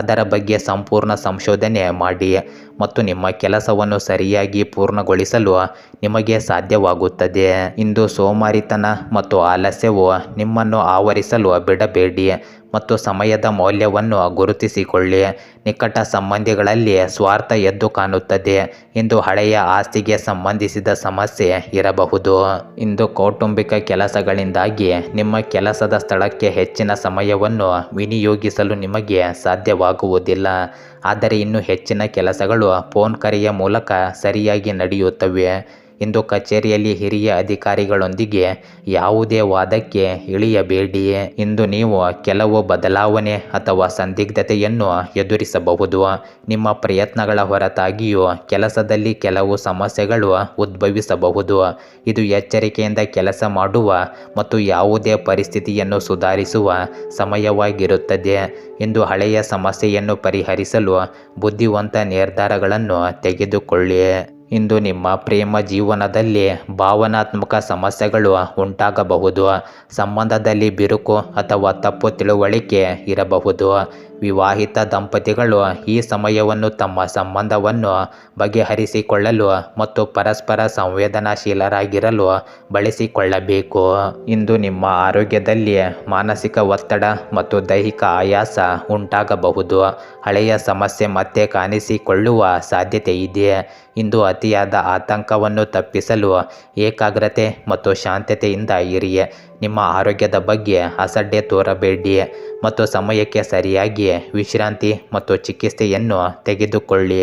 ಅದರ ಬಗ್ಗೆ ಸಂಪೂರ್ಣ ಸಂಶೋಧನೆ ಮಾಡಿ ಮತ್ತು ನಿಮ್ಮ ಕೆಲಸವನ್ನು ಸರಿಯಾಗಿ ಪೂರ್ಣಗೊಳಿಸಲು ನಿಮಗೆ ಸಾಧ್ಯವಾಗುತ್ತದೆ. ಇಂದು ಸೋಮಾರಿತನ ಮತ್ತು ಆಲಸ್ಯವು ನಿಮ್ಮನ್ನು ಆವರಿಸಲು ಬಿಡಬೇಡಿ. ಮತ್ತು ಸಮಯದ ಮೌಲ್ಯವನ್ನು ಗುರುತಿಸಿಕೊಳ್ಳಿ. ನಿಕಟ ಸಂಬಂಧಿಗಳಲ್ಲಿ ಸ್ವಾರ್ಥ ಎದ್ದು ಕಾಣುತ್ತದೆ. ಇಂದು ಹಳೆಯ ಆಸ್ತಿಗೆ ಸಂಬಂಧಿಸಿದ ಸಮಸ್ಯೆ ಇರಬಹುದು. ಇಂದು ಕೌಟುಂಬಿಕ ಕೆಲಸಗಳಿಂದಾಗಿ ನಿಮ್ಮ ಕೆಲಸದ ಸ್ಥಳಕ್ಕೆ ಹೆಚ್ಚಿನ ಸಮಯವನ್ನು ವಿನಿಯೋಗಿಸಲು ನಿಮಗೆ ಸಾಧ್ಯವಾಗುವುದಿಲ್ಲ. ಆದರೆ ಇನ್ನು ಹೆಚ್ಚಿನ ಕೆಲಸಗಳು ಫೋನ್ ಕರೆಯ ಮೂಲಕ ಸರಿಯಾಗಿ ನಡೆಯುತ್ತವೆ. ಇಂದು ಕಚೇರಿಯಲ್ಲಿ ಹಿರಿಯ ಅಧಿಕಾರಿಗಳೊಂದಿಗೆ ಯಾವುದೇ ವಾದಕ್ಕೆ ಇಳಿಯಬೇಡಿ ಇಂದು ನೀವು ಕೆಲವು ಬದಲಾವಣೆ ಅಥವಾ ಸಂದಿಗ್ಧತೆಯನ್ನು ಎದುರಿಸಬಹುದು. ನಿಮ್ಮ ಪ್ರಯತ್ನಗಳ ಹೊರತಾಗಿಯೂ ಕೆಲಸದಲ್ಲಿ ಕೆಲವು ಸಮಸ್ಯೆಗಳು ಉದ್ಭವಿಸಬಹುದು. ಇದು ಎಚ್ಚರಿಕೆಯಿಂದ ಕೆಲಸ ಮಾಡುವ ಮತ್ತು ಯಾವುದೇ ಪರಿಸ್ಥಿತಿಯನ್ನು ಸುಧಾರಿಸುವ ಸಮಯವಾಗಿರುತ್ತದೆ ಇಂದು ಹಳೆಯ ಸಮಸ್ಯೆಯನ್ನು ಪರಿಹರಿಸಲು ಬುದ್ಧಿವಂತ ನಿರ್ಧಾರಗಳನ್ನು ತೆಗೆದುಕೊಳ್ಳಿ. ಇಂದು ನಿಮ್ಮ ಪ್ರೇಮ ಜೀವನದಲ್ಲಿ ಭಾವನಾತ್ಮಕ ಸಮಸ್ಯೆಗಳು ಉಂಟಾಗಬಹುದು. ಸಂಬಂಧದಲ್ಲಿ ಬಿರುಕು ಅಥವಾ ತಪ್ಪು ತಿಳುವಳಿಕೆ ಇರಬಹುದು. ವಿವಾಹಿತ ದಂಪತಿಗಳು ಈ ಸಮಯವನ್ನು ತಮ್ಮ ಸಂಬಂಧವನ್ನು ಬಗೆಹರಿಸಿಕೊಳ್ಳಲು ಮತ್ತು ಪರಸ್ಪರ ಸಂವೇದನಾಶೀಲರಾಗಿರಲು ಬಳಸಿಕೊಳ್ಳಬೇಕು. ಇಂದು ನಿಮ್ಮ ಆರೋಗ್ಯದಲ್ಲಿ ಮಾನಸಿಕ ಒತ್ತಡ ಮತ್ತು ದೈಹಿಕ ಆಯಾಸ ಉಂಟಾಗಬಹುದು. ಹಳೆಯ ಸಮಸ್ಯೆ ಮತ್ತೆ ಕಾಣಿಸಿಕೊಳ್ಳುವ ಸಾಧ್ಯತೆ ಇದೆ. ಇಂದು ಅತಿಯಾದ ಆತಂಕವನ್ನು ತಪ್ಪಿಸಲು ಏಕಾಗ್ರತೆ ಮತ್ತು ಶಾಂತತೆಯಿಂದ ಇರಿ. ನಿಮ್ಮ ಆರೋಗ್ಯದ ಬಗ್ಗೆ ಅಸಡ್ಡೆ ತೋರಬೇಡಿ ಮತ್ತು ಸಮಯಕ್ಕೆ ಸರಿಯಾಗಿ ವಿಶ್ರಾಂತಿ ಮತ್ತು ಚಿಕಿತ್ಸೆಯನ್ನು ತೆಗೆದುಕೊಳ್ಳಿ.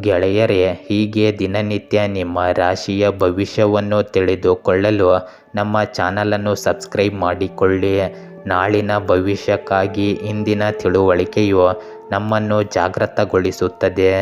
ಗೆಳೆಯರೇ, ಹೀಗೆ ದಿನನಿತ್ಯ ನಿಮ್ಮ ರಾಶಿಯ ಭವಿಷ್ಯವನ್ನು ತಿಳಿದುಕೊಳ್ಳಲು ನಮ್ಮ ಚಾನಲನ್ನು ಸಬ್ಸ್ಕ್ರೈಬ್ ಮಾಡಿಕೊಳ್ಳಿ. ನಾಳಿನ ಭವಿಷ್ಯಕ್ಕಾಗಿ ಇಂದಿನ ತಿಳುವಳಿಕೆಯು ನಮ್ಮನ್ನು ಜಾಗೃತಗೊಳಿಸುತ್ತದೆ.